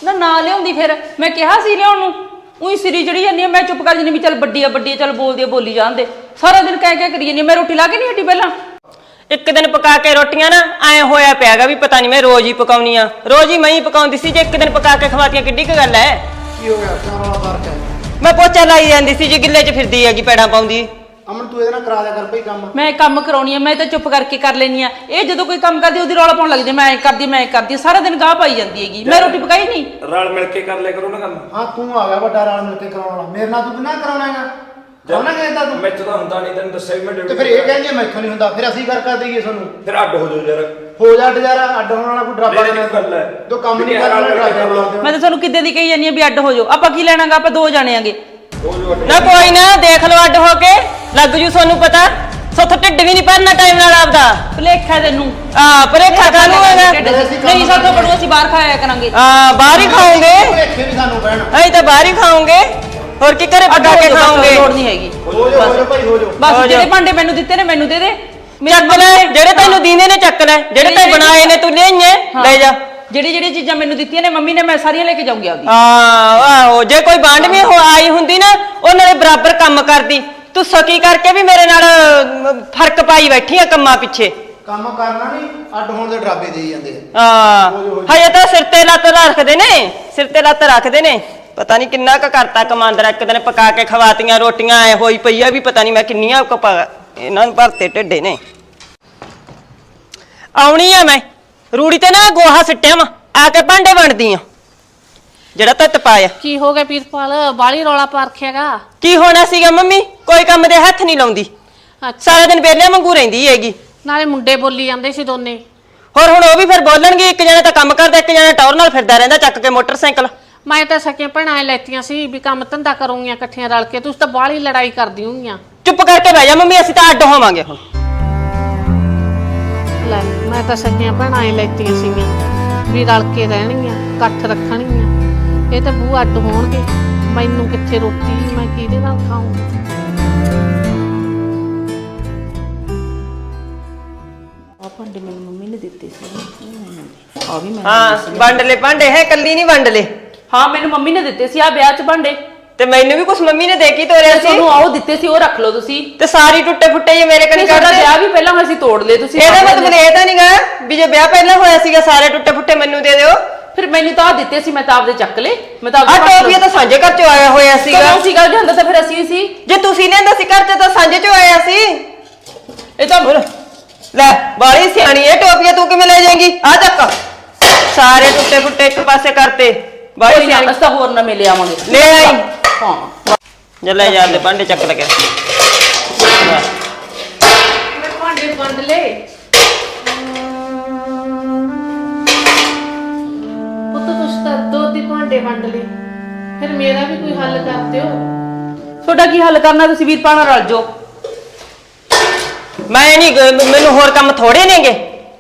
ਨਾ ਨਾ ਲਿਆਉਂਦੀ ਫਿਰ। ਮੈਂ ਕਿਹਾ ਸੀ ਲਿਆਉਣ ਨੂੰ। ਉਹੀ ਸਿਰੀ ਜੜੀ ਜਾਂਦੀ ਆ ਮੈਂ ਚੁੱਪ ਕਰ ਜਾਂਦੀ ਵੀ ਚੱਲ ਵੱਡੀ ਆ ਵੱਡੀ ਆ ਚੱਲ ਬੋਲਦੀ ਆ ਬੋਲੀ ਜਾਂਦੇ ਸਾਰਾ ਦਿਨ ਕਹਿ ਕਹਿ ਕਰੀ ਜਾਂਦੀ ਆ, ਮੈਂ ਰੋਟੀ ਲਾ ਕੇ ਨਹੀਂ ਹਟੀ ਪਹਿਲਾਂ? ਇੱਕ ਦਿਨ ਪਕਾ ਕੇ ਰੋਟੀਆਂ ਨਾ ਐ ਹੋਇਆ ਪਿਆਗਾ ਵੀ ਪਤਾ ਨਹੀਂ ਮੈਂ ਰੋਜ਼ ਹੀ ਪਕਾਉਣੀ ਆ। ਰੋਜ਼ ਹੀ ਮੈਂ ਹੀ ਪਕਾਉਂਦੀ ਸੀ ਜੇ ਇੱਕ ਦਿਨ ਪਕਾ ਕੇ ਖਵਾਤੀਆਂ ਕਿੱਡੀ ਕੁ ਗੱਲ ਐ। ਕੀ ਹੋ ਗਿਆ? ਕਿਉਂ ਰੌਲਾ ਬਾਰ ਚ ਮੈਂ ਪੋਚਾ ਲਾਈ ਜਾਂਦੀ ਸੀ ਜੇ ਗਿੱਲੇ 'ਚ ਫਿਰਦੀ ਹੈਗੀ ਪੈੜਾਂ ਪਾਉਂਦੀ। ਅਮਨ ਤੂੰ ਇਹਦੇ ਨਾਲ ਕਰਾ ਦਿਆ ਕਰ ਭਈ ਕੰਮ। ਮੈਂ ਕੰਮ ਕਰਾਉਣੀ ਆ ਮੈਂ ਤਾਂ ਚੁੱਪ ਕਰਕੇ ਕਰ ਲੈਣੀ ਆ। ਇਹ ਜਦੋਂ ਕੋਈ ਕੰਮ ਕਰਦੀ ਉਹਦੀ ਰੌਲਾ ਪਾਉਣ ਲੱਗ ਜਾਂਦੀ ਮੈਂ ਐ ਕਰਦੀ ਮੈਂ ਐ ਕਰਦੀ ਸਾਰਾ ਦਿਨ ਗਾਹ ਪਾਈ ਜਾਂਦੀ ਹੈਗੀ। ਮੈਂ ਰੋਟੀ ਪਕਾਈ ਨਹੀਂ। ਰਲ ਮਿਲ ਕੇ ਕਰ ਲਿਆ ਕਰੋ ਨਾ ਕੰਮ। ਹਾਂ ਤੂੰ ਆ ਗਿਆ ਵੱਡਾ ਰਲ ਮਿਲ ਕੇ ਕਰਾਉਣ ਵਾਲਾ। ਮੇਰੇ ਨਾਲ ਤੂੰ ਕਿੰਨਾ ਕਰਾਉਣਾ ਹੈਗਾ? ਕਰਾਉਣਾ ਕਿਹਦਾ ਤੂੰ? ਮੈਥੋਂ ਤਾਂ ਹੁੰਦਾ ਨਹੀਂ ਤੈਨੂੰ ਦੱਸਿਆ ਵੀ ਮੈਂ ਤੇ ਫਿਰ ਇਹ ਕਹਿੰਦੀ ਮੈਥੋਂ ਨਹੀਂ ਹੁੰਦਾ। ਫਿਰ ਅਸੀਂ ਕਰ ਕਰ ਦਈਏ ਤੁਹਾਨੂੰ। ਫਿਰ ਅੱਡ ਹੋ ਜਾਓ ਯਾਰ ਹੋ ਜਾ ਡਜਾਰਾ ਅੱਡ ਹੋਣ ਵਾਲਾ ਕੋਈ ਡਰਾਬਾ ਮੇਰੀ ਇੱਕ ਗੱਲ ਹੈ। ਤੂੰ ਕੰਮ ਨਹੀਂ ਕਰਨਾ ਕੇ ਡਰਾਬਾ ਬੁਲਾਉਂਦੇ ਮੈਂ ਤਾਂ ਤੁਹਾਨੂੰ ਕਿੱਦੇ ਦੀ ਕਹੀ ਜਾਂਦੀ ਆ ਵੀ ਅੱਡ ਹੋ ਜਾਓ। ਆਪਾਂ ਕੀ ਲੈਣਾਗਾ? ਆਪਾਂ ਦੋ ਜਾਣੇ ਆਂਗੇ। ਨਾ ਕੋਈ ਨਾ ਦੇਖ ਲਓ ਅੱਡ ਹੋ ਕੇ। ਲੱਗ ਜੂ ਤੁਹਾਨੂੰ ਪਤਾ। ਸੋਥ ਢਿੱਡ ਵੀ ਨਹੀਂ ਭਰਨਾ ਟਾਈਮ ਨਾਲ ਆਪਦਾ। ਭਲੇਖਾ ਤੈਨੂੰ। ਆ ਕਾਨੂੰ ਹੈਗਾ? ਨਹੀਂ ਸਾਥੋਂ ਬੜੂ ਅਸੀਂ ਬਾਹਰ ਖਾਇਆ ਕਰਾਂਗੇ। ਆ ਬਾਹਰ ਹੀ ਖਾਓਗੇ? ਇੱਥੇ ਵੀ ਸਾਨੂੰ ਕਹਿਣ ਅਸੀਂ ਤਾਂ ਬਾਹਰ ਹੀ ਖਾਓਗੇ। ਹੋਰ ਕੀ ਘਰੇ ਪਕਾ ਕੇ ਖਾਓਗੇ? ਲੋੜ ਨਹੀਂ ਹੈਗੀ। ਹੋ ਜਾ ਹੋ ਜਾ ਭਾਈ ਹੋ ਜਾ ਹੋ ਬਸ। ਜਿਹੜੇ ਭਾਂਡੇ ਮੈਨੂੰ ਦਿੱਤੇ ਨੇ ਮੈਨੂੰ ਦੇ ਦੇ। ਚੱਕ ਲੈ ਜਿਹੜੇ ਤੈਨੂੰ ਦੀਨੇ ਨੇ ਚੱਕ ਲੈ ਜਿਹੜੇ ਤੈਂ ਬਣਾਏ ਨੇ ਤੂੰ ਲਿਆਈਏ ਹਾਂ। ਲੈ ਜਾ। ਜਿਹੜੀ ਜਿਹੜੀ ਚੀਜ਼ਾਂ ਮੈਨੂੰ ਦਿੱਤੀਆਂ ਨੇ ਮੰਮੀ ਨੇ ਮੈਂ ਸਾਰੀਆਂ ਲੈ ਕੇ ਜਾਊਂਗੀ ਆਪਦੀ। ਹਾਂ ਆਹੋ ਜੇ ਕੋਈ ਬਾਂਡਵੀ ਹੋ। ਆਈ ਹੁੰਦੀ ਨਾ ਉਹਨਾਂ ਦੇ ਬਰਾਬਰ ਕੰਮ ਕਰਦੀ। ਤੂੰ ਸਕੀ ਕਰਕੇ ਵੀ ਮੇਰੇ ਨਾਲ ਫ਼ਰਕ ਪਾਈ ਬੈਠੀ ਆ ਕੰਮਾਂ ਪਿੱਛੇ। ਕੰਮ ਕਰਨਾ ਨਹੀਂ ਅੱਡ ਹੋਣ ਦੇ ਡਰਾਬੇ ਦੇਈ ਜਾਂਦੇ ਆ। ਹਾਂ ਹਜੇ ਤਾਂ ਸਿਰ ਤੇ ਲੱਤ ਰੱਖਦੇ ਨੇ ਸਿਰ ਤੇ ਲੱਤ ਰੱਖਦੇ ਨੇ। ਪਤਾ ਨਹੀਂ ਕਿੰਨਾ ਕੁ ਕਰਤਾ ਕਮਾਂਦਰਾ ਇੱਕ ਦਿਨ ਪਕਾ ਕੇ ਖਵਾਤੀਆਂ ਰੋਟੀਆਂ ਐ ਹੋਈ ਪਈ ਆ ਵੀ ਪਤਾ ਨਹੀਂ ਮੈਂ ਕਿੰਨੀਆਂ ਕੁ ਪਾ ਇਹਨਾਂ ਨੂੰ ਭਰਤੇ ਢਿੱਡੇ ਨੇ। ਆਉਣੀ ਆ ਮੈਂ। ਰੂੜੀ ਤੇ ਨਾ ਗੋਹਾ ਸਿੱਟਿਆ ਵਾ। ਆ ਕੇ ਭਾਂਡੇ ਵੰਡਦੀ ਆ। ਜਿਹੜਾ ਤੱਤ ਪਾਇਆ। ਕੀ ਹੋ ਗਿਆ ਵੀਰਪਾਲ ਬਾਲੀ ਰੌਲਾ ਪਾ ਰੱਖਿਆਗਾ ਕੀ ਹੋਣਾ ਸੀਗਾ ਮੰਮੀ? ਕੋਈ ਕੰਮ ਦੇ ਹੱਥ ਨਹੀਂ ਲਾਉਂਦੀ। ਅੱਛਾ। ਸਾਰਾ ਦਿਨ ਵਿਹਲਿਆਂ ਵਾਂਗੂ ਰਹਿੰਦੀ ਹੈਗੀ। ਨਾਲੇ ਮੁੰਡੇ ਬੋਲੀ ਜਾਂਦੇ ਸੀ ਦੋਨੇ। ਹੋਰ ਹੁਣ ਉਹ ਵੀ ਫਿਰ ਬੋਲਣਗੇ ਇੱਕ ਜਣਾ ਤਾਂ ਕੰਮ ਕਰਦਾ ਇੱਕ ਜਣਾ ਟੌਰ ਨਾਲ ਫਿਰਦਾ ਰਹਿੰਦਾ ਚੱਕ ਕੇ ਮੋਟਰਸਾਈਕਲ। ਮੈਂ ਤਾਂ ਸਕੀਆਂ ਭੈਣਾਂ ਲੈਤੀਆਂ ਸੀ ਵੀ ਕੰਮ ਧੰਦਾ ਕਰੂੰਗੀਆਂ ਇਕੱਠੀਆਂ ਰਲ ਕੇ। ਤੁਸੀਂ ਤਾਂ ਬਾਲੀ ਲੜਾਈ ਕਰਦੀ ਹੋਈਆਂ। ਚੁੱਪ ਕਰਕੇ ਬਹਿ ਜਾ ਮੰਮੀ ਅਸੀਂ ਤਾਂ ਅੱਡ ਹੋਵਾਂਗੇ ਹੁਣ। ਲੈ ਮੈਂ ਤਾਂ ਸਕੀਆਂ ਭੈਣਾਂ ਹੀ ਲੈਤੀਆਂ ਸੀਗੀਆਂ ਵੀ ਰਲ ਕੇ ਰਹਿਣਗੀਆਂ ਇਕੱਠ ਰੱਖਣਗੀਆਂ। ਇਹ ਤਾਂ ਬੂ ਅੱਡ ਹੋਣਗੇ ਮੈਨੂੰ ਕਿੱਥੇ ਰੋਟੀ ਮੈਂ ਕਿਹਦੇ ਨਾਲ ਖਾਊਂਗੀ ਆ ਭਾਂਡੇ ਮੈਨੂੰ ਮੰਮੀ ਨੇ ਦਿੱਤੇ ਸੀ। ਆ ਵੀ ਮੈਂ ਹਾਂ ਵੰਡ ਲੈ ਭਾਂਡੇ ਹੈ ਕੱਲੀ ਨਹੀਂ ਵੰਡ ਲੈ ਹਾਂ ਮੈਨੂੰ ਮੰਮੀ ਨੇ ਦਿੱਤੇ ਸੀ ਆ ਵਿਆਹ 'ਚ ਭਾਂਡੇ। ਤੇ ਮੈਨੂੰ ਵੀ ਕੁਛ ਮੰਮੀ ਨੇ ਦੇ ਕੇ ਤੋਰਿਆ ਸੀ। ਤੁਹਾਨੂੰ ਆਓ ਦਿੱਤੇ ਸੀ ਉਹ ਰੱਖ ਲਓ ਤੁਸੀਂ। ਤੇ ਸਾਰੀ ਟੁੱਟੇ ਫੁੱਟੇ ਜੇ ਮੇਰੇ ਕਣੀ ਸਾਡਾ ਕੱਢਦੇ। ਵਿਆਹ ਵੀ ਪਹਿਲਾਂ ਹੋਇਆ ਸੀ ਤੋੜ ਲਏ ਤੁਸੀਂ ਇਹਦਾ ਮਤਲਬ ਇਹ ਤਾਂ ਨਹੀਂਗਾ ਵੀ ਜੇ ਵਿਆਹ ਪਹਿਲਾਂ ਹੋਇਆ ਸੀਗਾ ਸਾਰੇ ਟੁੱਟੇ ਫੁੱਟੇ ਮੈਨੂੰ ਦੇ ਦਿਓ। ਫਿਰ ਮੈਨੂੰ ਤਾਂ ਆ ਦਿੱਤੇ ਸੀ ਮੈਂ ਤਾਂ ਆਪਦੇ ਚੱਕ ਲਏ। ਮੈਂ ਤਾਂ ਆ ਆਪਦੇ ਟੋਪੀਆ ਤਾਂ ਸਾਂਝੇ ਘਰ ਚੋਂ ਆਇਆ ਹੋਇਆ ਸੀਗਾ। ਕਦੋਂ ਸੀਗਾ ਜਾਂਦਾ ਤਾਂ ਫਿਰ ਅਸੀਂ ਸੀ। ਜੇ ਤੁਸੀਂ ਲੈਂਦਾ ਸੀ ਘਰ ਚ ਤਾਂ ਸਾਂਝੇ ਚੋਂ ਆਇਆ ਸੀ। ਇਹ ਤਾਂ ਲੈ ਬਾਲੀ ਸਿਆਣੀ ਹੈ ਟੋਪੀਆ ਤੂੰ ਕਿਵੇਂ ਲੈ ਜਾਏਂਗੀ? ਆ ਚੱਕ। ਸਾਰੇ ਟੁੱਟੇ ਫੁੱਟੇ ਇੱਕ ਪਾਸੇ ਕਰਤੇ। ਨਾ ਅਸੀਂ ਹੋਰ ਨਵੇਂ ਲੈ ਆਵਾਂਗੇ। ਲੈ ਆਈ। ਹਾਂ। ਜੇ ਲੈ ਜਾ ਦੇ ਭਾਂਡੇ ਚੱਕ ਲਗੇ ਮੈਂ ਭਾਂਡੇ ਵੰਡ ਲਏ। ਪੁੱਤ ਤੁਸੀਂ ਤਾਂ ਦੋ ਦੀ ਭਾਂਡੇ ਵੰਡ ਲਏ। ਫਿਰ ਮੇਰਾ ਵੀ ਕੋਈ ਹੱਲ ਕਰ ਦਿਓ। ਤੁਹਾਡਾ ਕੀ ਹੱਲ ਕਰਨਾ? ਤੁਸੀਂ ਵੀਰਪਾਲ ਨਾਲ ਰਲ ਜਾਓ। ਮੈਂ ਨਹੀਂ ਮੈਨੂੰ ਹੋਰ ਕੰਮ ਥੋੜੇ ਨੇਗੇ।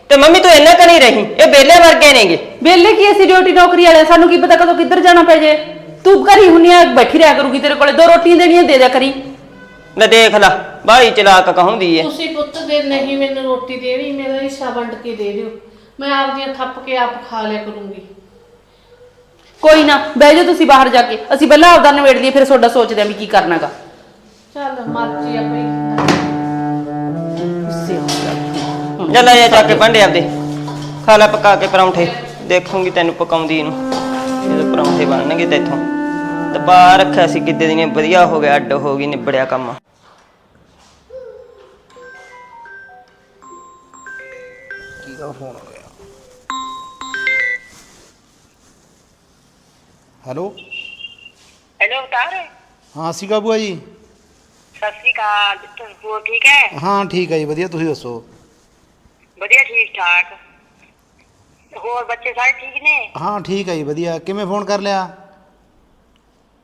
ਤੇ ਮੰਮੀ ਤੂੰ ਇੰਨਾ ਕਰੀ ਰਹੀ। ਇਹ ਬੇਲੇ ਵਰਗੇ ਨੇਗੇ। ਵੇਲੇ ਕੀ ਅਸੀਂ ਡਿਊਟੀ ਨੌਕਰੀ ਵਾਲੇ ਸਾਨੂੰ ਕੀ ਪਤਾ ਕਦੋਂ ਕਿੱਧਰ ਜਾਣਾ ਪੈ ਜੇ? ਤੂੰ ਘਰੀ ਹੁੰਨੀ ਆ ਬੈਠੀ ਰਿਹਾ ਕਰੂਗੀ ਤੇਰੇ ਕੋਲੇ ਦੋ ਰੋਟੀਆਂ ਦੇਣੀਆਂ ਦੇ ਦਿਆ ਕਰੀ। ਲੈ ਦੇਖ ਲੈ ਬਾਈ ਚਲਾਕ ਕਹੁੰਦੀ ਏ। ਤੁਸੀਂ ਪੁੱਤ ਦੇ ਨਹੀਂ ਮੈਨੂੰ ਰੋਟੀ ਦੇਣੀ ਮੇਰਾ ਹਿੱਸਾ ਵੰਡ ਕੇ ਦੇ ਦਿਓ। ਮੈਂ ਆਪਦੀਆਂ ਥੱਪ ਕੇ ਆਪ ਖਾ ਲਿਆ ਕਰੂੰਗੀ। ਕੋਈ ਨਾ ਬਹਿ ਜਾਓ ਤੁਸੀਂ ਬਾਹਰ ਜਾ ਕੇ। ਅਸੀਂ ਪਹਿਲਾਂ ਆਪਦਾ ਨਿਬੇੜ ਲਈਏ ਫਿਰ ਤੁਹਾਡਾ ਸੋਚਦੇ ਆਂ ਵੀ ਕੀ ਕਰਨਾਗਾ ਚੱਲ ਮਰਜ਼ੀ ਆ ਭਈ ਜਾ ਲੈ ਜਾ ਚੱਕ ਕੇ ਭਾਂਡੇ ਆਪਦੇ। ਖਾ ਲੈ ਪਕਾ ਕੇ ਪਰੌਂਠੇ। ਦੇਖੂੰਗੀ ਤੈਨੂੰ ਪਕਾਉਂਦੀ ਨੂੰ। ਇਹਦੇ ਪਰੌਂਠੇ ਬਣਨਗੇ ਤੇਥੋਂ। ਦਬਾ ਰੱਖਿਆ ਸੀ ਕਿੱਦੇ ਦੀ ਨੇ ਵਧੀਆ ਹੋ ਗਿਆ ਅੱਡ ਹੋ ਗਈ ਨਿਬੜਿਆ ਕੰਮ। ਕਿਹਦਾ ਫੋਨ ਆ ਗਿਆ? ਹੈਲੋ? ਹੈਲੋ ਅਵਤਾਰ? ਹਾਂ ਸੀਗਾ ਬੂਆ ਜੀ। ਸਤਿ ਸ਼੍ਰੀ ਅਕਾਲ ਤੁਸੀਂ ਹੋਰ ਠੀਕ ਹੈ? ਹਾਂ ਠੀਕ ਹੈ ਜੀ ਵਧੀਆ ਤੁਸੀਂ ਦੱਸੋ? ਵਧੀਆ ਠੀਕ ਠਾਕ ਹੋਰ ਬੱਚੇ ਸਾਰੇ ਠੀਕ ਨੇ? ਹਾਂ ਠੀਕ ਹੈ ਜੀ ਵਧੀਆ। ਕਿਵੇਂ ਫੋਨ ਕਰ ਲਿਆ?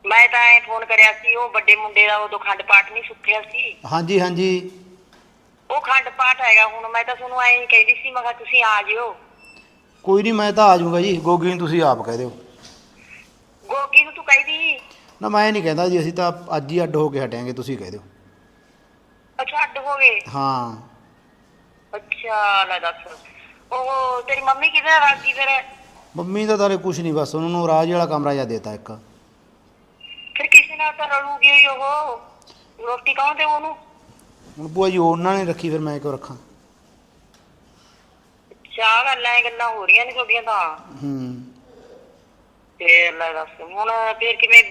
ਮੈਂ ਤਾਂ ਐ ਫੋਨ ਕਰਿਆ ਸੀ ਉਹ ਵੱਡੇ ਮੁੰਡੇ ਦਾ ਉਦੋਂ ਖੰਡ ਪਾਠ ਨਹੀਂ ਸੁੱਕਿਆ ਸੀ। ਹਾਂਜੀ ਹਾਂਜੀ। ਉਹ ਖੰਡ ਪਾਠ ਹੈਗਾ ਹੁਣ ਮੈਂ ਤਾਂ ਤੁਹਾਨੂੰ ਐਂ ਕਹਿੰਦੀ ਸੀ ਮੈਂ ਕਿਹਾ ਤੁਸੀਂ ਆ ਜਿਓ। ਕੋਈ ਨਹੀਂ ਮੈਂ ਤਾਂ ਆ ਜਾਊਂਗਾ ਜੀ। ਗੋਗੀ ਨੂੰ ਤੁਸੀਂ ਆਪ ਕਹਿ ਦਿਓ। ਗੋਗੀ ਨੂੰ ਤੂੰ ਕਹਿੰਦੀ? ਨਾ ਮੈਂ ਨਹੀਂ ਕਹਿੰਦਾ ਜੀ ਅਸੀਂ ਤਾਂ ਅੱਜ ਹੀ ਅੱਡ ਹੋ ਕੇ ਹਟਾਂਗੇ ਤੁਸੀਂ ਕਹਿ ਦਿਓ। ਅੱਛਾ ਅੱਡ ਹੋ ਗਏ? ਹਾਂ। ਅੱਛਾ ਲੈ ਦੱਸ। ਉਹ ਤੇਰੀ ਮੰਮੀ ਕਿਹਦੇ ਨਾਲ ਗਈ ਫਿਰ? ਮੰਮੀ ਦਾ ਤਾਰੇ ਕੁਝ ਨਹੀਂ ਬਸ ਉਹਨਾਂ ਨੂੰ ਰਾਜ ਵਾਲਾ ਕਮਰਾ ਜਿਹਾ ਦੇਤਾ ਇੱਕ। ਫਿਰ ਕਿਸੇ ਨਾਲ ਤਾਂ ਰਲੂਗੀ ਹੀ ਉਹ। ਰੋਟੀ ਕੌਣ ਦੇ ਉਹਨੂੰ? ਹੁਣ ਭੂਆ ਜੀ ਉਹਨਾਂ ਨੇ ਰੱਖੀ ਫਿਰ ਮੈਂ ਕਿਉਂ ਰੱਖਾਂ? ਚਾਹ ਗੱਲਾਂ ਇਹ ਗੱਲਾਂ ਹੋ ਰਹੀਆਂ ਨੇ ਤੁਹਾਡੀਆਂ ਤਾਂ। ਹੂੰ। ਤੇ ਲੈ ਦੱਸ ਹੁਣ ਫਿਰ ਕਿਵੇਂ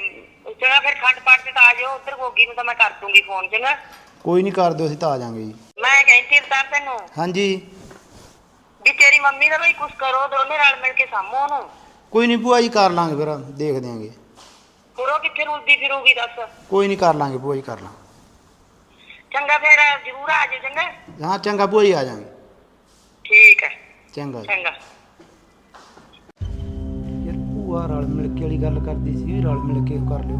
ਚੰਗਾ ਫਿਰ ਖੰਡ ਪਾਠ ਤੇ ਤਾਂ ਆ ਜਾਓ ਉੱਧਰ ਗੋਗੀ ਨੂੰ ਤਾਂ ਮੈਂ ਕਰ ਦੂੰਗੀ ਫੋਨ ਚੰਗਾ? ਕੋਈ ਨਹੀਂ ਕਰ ਦਿਓ ਅਸੀਂ ਤਾਂ ਆ ਜਾਾਂਗੇ ਜੀ। ਮੈਂ ਕਹਿੰਦੀ ਅਵਤਾਰ ਤੈਨੂੰ। ਹਾਂਜੀ। ਵੀ ਤੇਰੀ ਮੰਮੀ ਦਾ ਵੀ ਕੁਝ ਕਰੋ ਦੋਨੇ ਰਲ ਮਿਲ ਕੇ ਸਾਂਭੋ ਉਹਨੂੰ। ਕੋਈ ਨਹੀਂ ਭੂਆ ਜੀ ਕਰ ਲਾਂਗੇ ਫਿਰ ਦੇਖ ਦਿਆਂਗੇ। ਉਹ ਕਿੱਥੇ ਰੁਲਦੀ ਫਿਰੂਗੀ ਦੱਸ। ਕੋਈ ਨਹੀਂ ਕਰ ਲਾਂਗੇ ਭੂਆ ਜੀ ਕਰ ਲਾਂਗੇ। ਚੰਗਾ ਫਿਰ ਜ਼ਰੂਰ ਆ ਜਾਓ ਚੰਗਾ। ਹਾਂ ਚੰਗਾ ਭੂਆ ਜੀ ਆ ਜਾਾਂਗੇ। ਠੀਕ ਹੈ। ਚੰਗਾ ਜੀ। ਚੰਗਾ। ਯਾਰ ਭੂਆ ਰਲ ਮਿਲ ਕੇ ਵਾਲੀ ਗੱਲ ਕਰਦੀ ਸੀ ਵੀ ਰਲ ਮਿਲ ਕੇ ਕਰ ਲਿਓ।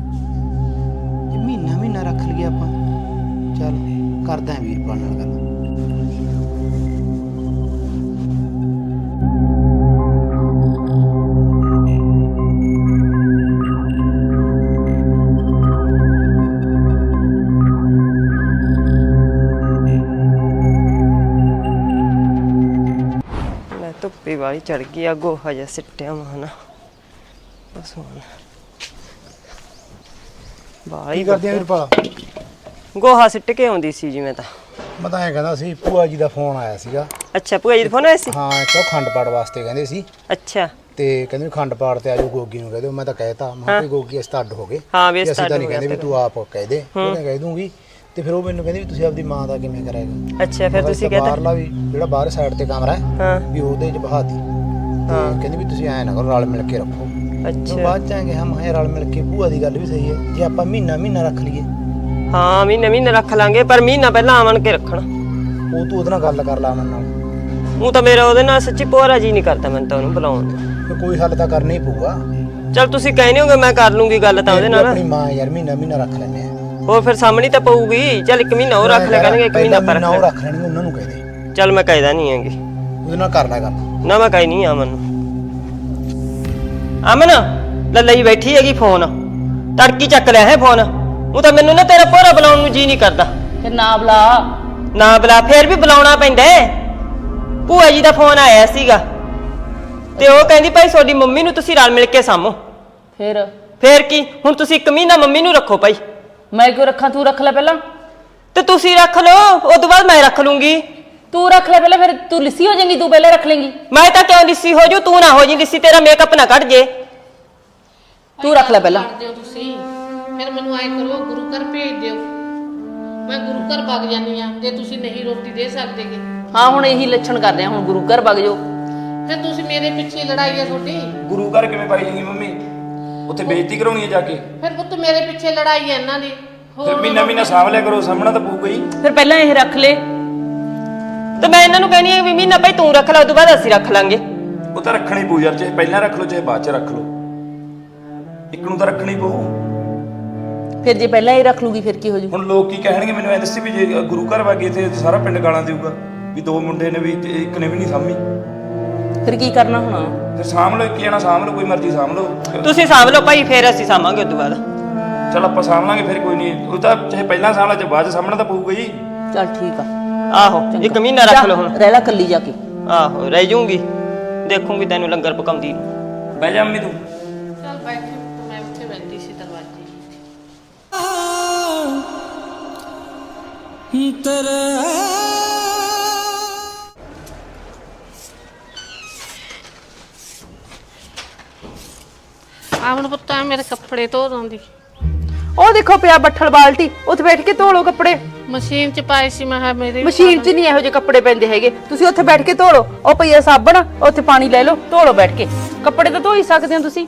ਜੇ ਮਹੀਨਾ ਮਹੀਨਾ ਰੱਖ ਲਈਏ ਆਪਾਂ ਚੱਲ ਕਰਦਾ ਵੀਰਪਾਲ ਨਾਲ ਗੱਲ। ਧੁੱਪੀ ਵਾਲੀ ਚੜ ਗਈ ਆ ਗੋਹਾ ਜਿਹਾ ਸਿੱਟਿਆ ਮਹਨਾ ਬਸ ਹੁਣ। ਕੀ ਕਰਦੇ ਆ ਵੀਰਪਾਲ? ਗੋਹਾ ਸਿੱਟ ਕੇ ਆਉਂਦੀ ਸੀ ਜੀ ਮੈਂ ਤਾਂ। ਮੈਂ ਤਾਂ ਐਂ ਕਹਿੰਦਾ ਸੀ ਭੂਆ ਜੀ ਦਾ ਫੋਨ ਆਇਆ ਸੀਗਾ। ਅੱਛਾ ਭੂਆ ਜੀ ਦਾ ਫੋਨ ਆਇਆ ਸੀ? ਹਾਂ ਇੱਕ ਉਹ ਖੰਡ ਪਾੜ ਵਾਸਤੇ ਕਹਿੰਦੇ ਸੀ। ਅੱਛਾ। ਤੇ ਕਹਿੰਦੇ ਵੀ ਖੰਡ ਪਾੜ ਤੇ ਆਜੋ ਗੋਗੀ ਨੂੰ ਕਹਿ ਦਿਓ। ਮੈਂ ਤਾਂ ਕਹਿਤਾ ਮੈਂ ਕਿਹਾ ਵੀ ਗੋਗੀ ਅਸੀਂ ਤਾਂ ਅੱਡ ਹੋ ਗਏ। ਹਾਂ ਵੀ ਅਸੀਂ ਅਸੀਂ ਤਾਂ ਅੱਡ ਨਹੀਂ ਹੋ ਕਹਿੰਦੇ ਵੀ ਤੂੰ ਆਪ ਕਹਿ ਦੇ। ਉਹਨੇ ਕਹਿ ਦੂੰਗੀ। ਤੇ ਫਿਰ ਉਹ ਮੈਨੂੰ ਕਹਿੰਦੀ ਵੀ ਤੁਸੀਂ ਆਪਦੀ ਮਾਂ ਦਾ ਕਿਵੇਂ ਕਰੇਗਾ ਅੱਛਾ ਫਿਰ ਤੁਸੀਂ ਕਹਿੰਦੇ ਬਾਹਰਲਾ ਵੀ ਜਿਹੜਾ ਬਾਹਰ ਸਾਈਡ ਤੇ ਕਮਰਾ ਹੈ ਹਾਂ। ਵੀ ਉਹਦੇ ਚ ਬਹਾਤੀ। ਹਾਂ। ਕਹਿੰਦੀ ਵੀ ਤੁਸੀਂ ਐਂ ਨਾ ਕਰੋ ਰਲ ਮਿਲ ਕੇ ਰੱਖੋ। ਅੱਛਾ। ਬਾਅਦ ਚ ਆਂਗੇ ਹਮ ਹੈ ਰਲ ਮਿਲ ਕੇ ਭੂਆ ਦੀ ਗੱਲ ਵੀ ਸਹੀ ਹੈ। ਜੇ ਆਪਾਂ ਮਹੀਨਾ ਮਹੀਨਾ ਰੱਖ ਲਈਏ। ਹਾਂ ਮਹੀਨੇ ਮਹੀਨੇ ਰੱਖ ਲਾਂਗੇ ਪਰ ਮਹੀਨਾ ਪਹਿਲਾਂ ਆਵਣ ਕੇ ਰੱਖਣਾ। ਉਹ ਤੂੰ ਉਹਦੇ ਨਾਲ ਗੱਲ ਕਰ ਲਾ ਉਹਨਾਂ ਨਾਲ। ਉਹ ਤਾਂ ਮੇਰਾ ਉਹਦੇ ਨਾਲ ਸੱਚੀ ਪੋਰਾ ਜੀ ਨਹੀਂ ਕਰਦਾ ਮੈਨੂੰ ਤਾਂ ਉਹਨੂੰ ਬੁਲਾਉਣ ਦਾ ਕੋਈ ਹੱਲ ਤਾਂ ਕਰਨਾ ਹੀ ਪਊਗਾ। ਚਲ ਤੁਸੀਂ ਕਹਿੰਦੇ ਹੋਗੇ ਮੈਂ ਕਰ ਲੂੰਗੀ ਗੱਲ ਤਾਂ ਉਹਦੇ ਨਾਲ। ਆਪਣੀ ਮਾਂ ਯਾਰ ਮਹੀਨਾ ਮਹੀਨਾ ਰੱਖ ਲੈਂਦੇ ਆ। ਹੋਰ ਫਿਰ ਸਾਹਮਣੇ ਤਾਂ ਪਊਗੀ। ਚਲ ਇੱਕ ਮਹੀਨਾ ਉਹ ਰੱਖ ਲੈ ਕਹਿੰਗੇ ਇੱਕ ਮਹੀਨਾ ਪਰ ਉਹ ਰੱਖ ਲੈਣਗੇ ਉਹਨਾਂ ਨੂੰ ਕਹਿ ਦੇ। ਚਲ ਮੈਂ ਕਹਿਦਾ ਨਹੀਂ ਹੈਗੀ। ਉਹਦੇ ਨਾਲ ਕਰ ਲੈ ਗੱਲ ਨਾ ਮੈਂ ਕਹਿ ਨਹੀਂ ਅਮਨ ਨੂੰ। ਅਮਨ ਲੈ ਲਈ ਬੈਠੀ ਹੈਗੀ ਫੋਨ। ਤੜਕੀ ਚੱਕ ਲਿਆ ਹੈ ਫੋਨ। ਉਹ ਤਾਂ ਮੈਨੂੰ ਨਾ ਤੇਰਾ ਪੋਰਾ ਬੁਲਾਉਣ ਨੂੰ ਜੀ ਨਹੀਂ ਕਰਦਾ। ਫਿਰ ਨਾ ਬੁਲਾ। ਨਾ ਬੁਲਾ ਫੇਰ ਵੀ ਬੁਲਾਉਣਾ ਪੈਂਦਾ ਹੈ। ਭੂਆ ਜੀ ਦਾ ਫੋਨ ਆਇਆ ਸੀਗਾ। ਤੇ ਉਹ ਕਹਿੰਦੀ ਭਾਈ ਤੁਹਾਡੀ ਮੰਮੀ ਨੂੰ ਤੁਸੀਂ ਰਲ ਮਿਲ ਕੇ ਸਾਂਭੋ। ਫਿਰ? ਫੇਰ ਕੀ? ਹੁਣ ਤੁਸੀਂ ਇੱਕ ਮਹੀਨਾ ਮੰਮੀ ਨੂੰ ਰੱਖੋ ਭਾਈ। ਮੈਂ ਕਿਉਂ ਰੱਖਾਂ? ਤੂੰ ਰੱਖ ਲੈ ਪਹਿਲਾਂ। ਤੇ ਤੁਸੀਂ ਰੱਖ ਲਓ ਉਸ ਤੋਂ ਬਾਅਦ ਮੈਂ ਰੱਖ ਲੂੰਗੀ। ਤੂੰ ਰੱਖ ਲੈ ਪਹਿਲਾਂ ਫਿਰ ਤੂੰ ਲਿੱਸੀ ਹੋ ਜਾਏਂਗੀ ਤੂੰ ਪਹਿਲਾਂ ਰੱਖ ਲੇਂਗੀ। ਮੈਂ ਤਾਂ ਕਿਉਂ ਲਿੱਸੀ ਹੋ ਜੂ ਤੂੰ ਨਾ ਹੋ ਜੀ ਲਿੱਸੀ ਤੇਰਾ ਮੇਕਅਪ ਨਾ ਕੱਢ ਜੇ। ਤੂੰ ਰੱਖ ਲੈ ਪਹਿਲਾਂ। ਕਰਦੇ ਹੋ ਤੁਸੀਂ। ਫਿਰ ਮੈਨੂੰ ਐ ਕਰੋ ਗੁਰੂ ਘਰ ਭੇਜ ਦਿਓ। ਮੈਂ ਗੁਰੂ ਘਰ ਵਗ ਜਾਨੀ ਆ ਜੇ ਤੁਸੀਂ ਨਹੀਂ ਰੋਟੀ ਦੇ ਸਕਦੇਗੇ। ਹਾਂ ਹੁਣ ਇਹੀ ਲੱਛਣ ਕਰ ਰਿਹਾ ਹੁਣ ਗੁਰੂ ਘਰ ਵਗ ਜਾਓ। ਫਿਰ ਤੁਸੀਂ ਮੇਰੇ ਪਿੱਛੇ ਲੜਾਈ ਆ ਤੁਹਾਡੀ? ਗੁਰੂ ਘਰ ਕਿਵੇਂ ਪਾਈ ਮੰਮੀ? ਉੱਥੇ ਬੇਇੱਜ਼ਤੀ ਕਰਾਉਣੀ ਹੈ ਜਾ ਕੇ? ਫਿਰ ਪੁੱਤ ਮੇਰੇ ਪਿੱਛੇ ਲੜਾਈ ਆ ਇਹਨਾਂ ਦੀ। ਫਿਰ ਮਹੀਨਾ ਮਹੀਨਾ ਸਾਂਭ ਲਿਆ ਕਰੋ ਸਾਹਮਣਾ ਤਾਂ ਪਊਗਾ ਹੀ। ਫਿਰ ਪਹਿਲਾਂ ਇਹ ਰੱਖ ਲੈ। ਤੇ ਮੈਂ ਇਹਨਾਂ ਨੂੰ ਕਹਿੰਦੀ ਆ ਵੀ ਮਹੀਨਾ ਭਾਈ ਤੂੰ ਰੱਖ ਲੈ ਉਸ ਤੋਂ ਬਾਅਦ ਅਸੀਂ ਰੱਖ ਲਾਂਗੇ। ਉਹ ਤਾਂ ਰੱਖਣੀ ਪਊ ਯਾਰ ਚਾਹੇ ਪਹਿਲਾਂ ਰੱਖ ਲਓ ਚਾਹੇ ਬਾਅਦ ਚ ਰੱਖ ਲਓ। ਇੱਕ ਨੂੰ ਤਾਂ ਰੱਖਣੀ ਪਊ। ਫਿਰ ਜੇ ਪਹਿਲਾਂ ਇਹ ਰੱਖ ਲੂਗੀ ਫਿਰ ਕੀ ਹੋ ਜੂ? ਹੁਣ ਲੋਕ ਕੀ ਕਹਿਣਗੇ ਮੈਨੂੰ ਐ ਦੱਸੀ ਵੀ ਜੇ ਗੁਰੂ ਘਰ ਵਾਗੇ ਤੇ ਸਾਰਾ ਪਿੰਡ ਗਾਲਾਂ ਦੇਊਗਾ। ਵੀ ਦੋ ਮੁੰਡੇ ਨੇ ਵੀ ਤੇ ਇੱਕ ਨੇ ਵੀ ਨਹੀਂ ਸਾਂਭੀ। ਫਿਰ ਕੀ ਕਰਨਾ ਹੁਣ? ਫਿਰ ਸਾਂਭ ਲਓ ਇੱਕ ਜਣਾ ਸਾਂਭ ਲਓ ਕੋਈ ਮਰਜ਼ੀ ਸਾਂਭ ਲਓ। ਤੁਸੀਂ ਸਾਂਭ ਲਓ ਭਾਈ ਫੇਰ ਅਸੀਂ ਸਾਂਭਾਂਗੇ ਉਸ ਤੋਂ ਬਾਅਦ। ਚਲ ਆਪਾਂ ਸਾਂਭ ਲਾਂਗੇ ਫਿਰ ਕੋਈ ਨਹੀਂ ਉਹ ਤਾਂ ਚਾਹੇ ਪਹਿਲਾਂ ਸਾਂਭ ਲਾ ਚਾਹੇ ਬਾਅਦ ਚ ਸਾਂਭਣਾ ਤਾਂ ਪਊਗਾ ਹੀ ਚੱਲ ਠੀਕ ਆ। ਆਹੋ ਇੱਕ ਮਹੀਨਾ ਰੱਖ ਲਓ ਹੁਣ। ਰਹਿ ਲੈ ਕੱਲੀ ਜਾ ਕੇ। ਆਹੋ ਰਹਿ ਜੂੰਗੀ ਦੇਖੂੰਗੀ ਤੈਨੂੰ ਲੰਗਰ ਪਕਾਉਂਦੀ ਨੂੰ। ਬਹਿ ਜਾ ਅੰਮੀ ਤੂੰ। ਚੱਲ ਬੈਠੇ ਮੈਂ ਉੱਥੇ ਬੈਠੀ ਸੀ ਦਰਵਾਜ਼ੇ ਆਵਣ ਪੁੱਤ ਆ ਮੇਰੇ ਕੱਪੜੇ ਧੋ ਦੋਂਦੀ। ਉਹ ਦੇਖੋ ਪਿਆ ਬੱਠਲ ਬਾਲਟੀ ਉੱਥੇ ਬੈਠ ਕੇ ਧੋ ਲਓ ਕੱਪੜੇ। ਮਸ਼ੀਨ ਚ ਪਾਏ ਸੀ ਮੈਂ ਕਿਹਾ ਮੇਰੇ ਵੀ ਮਸ਼ੀਨ 'ਚ ਨਹੀਂ ਇਹੋ ਜਿਹੇ ਕੱਪੜੇ ਪੈਂਦੇ ਹੈਗੇ। ਤੁਸੀਂ ਉੱਥੇ ਬੈਠ ਕੇ ਧੋ ਲਓ ਉਹ ਪਈਆ ਸਾਬਣ ਉੱਥੇ ਪਾਣੀ ਲੈ ਲਓ ਧੋ ਲਓ ਬੈਠ ਕੇ। ਕੱਪੜੇ ਤਾਂ ਧੋ ਹੀ ਸਕਦੇ ਹੋ ਤੁਸੀਂ।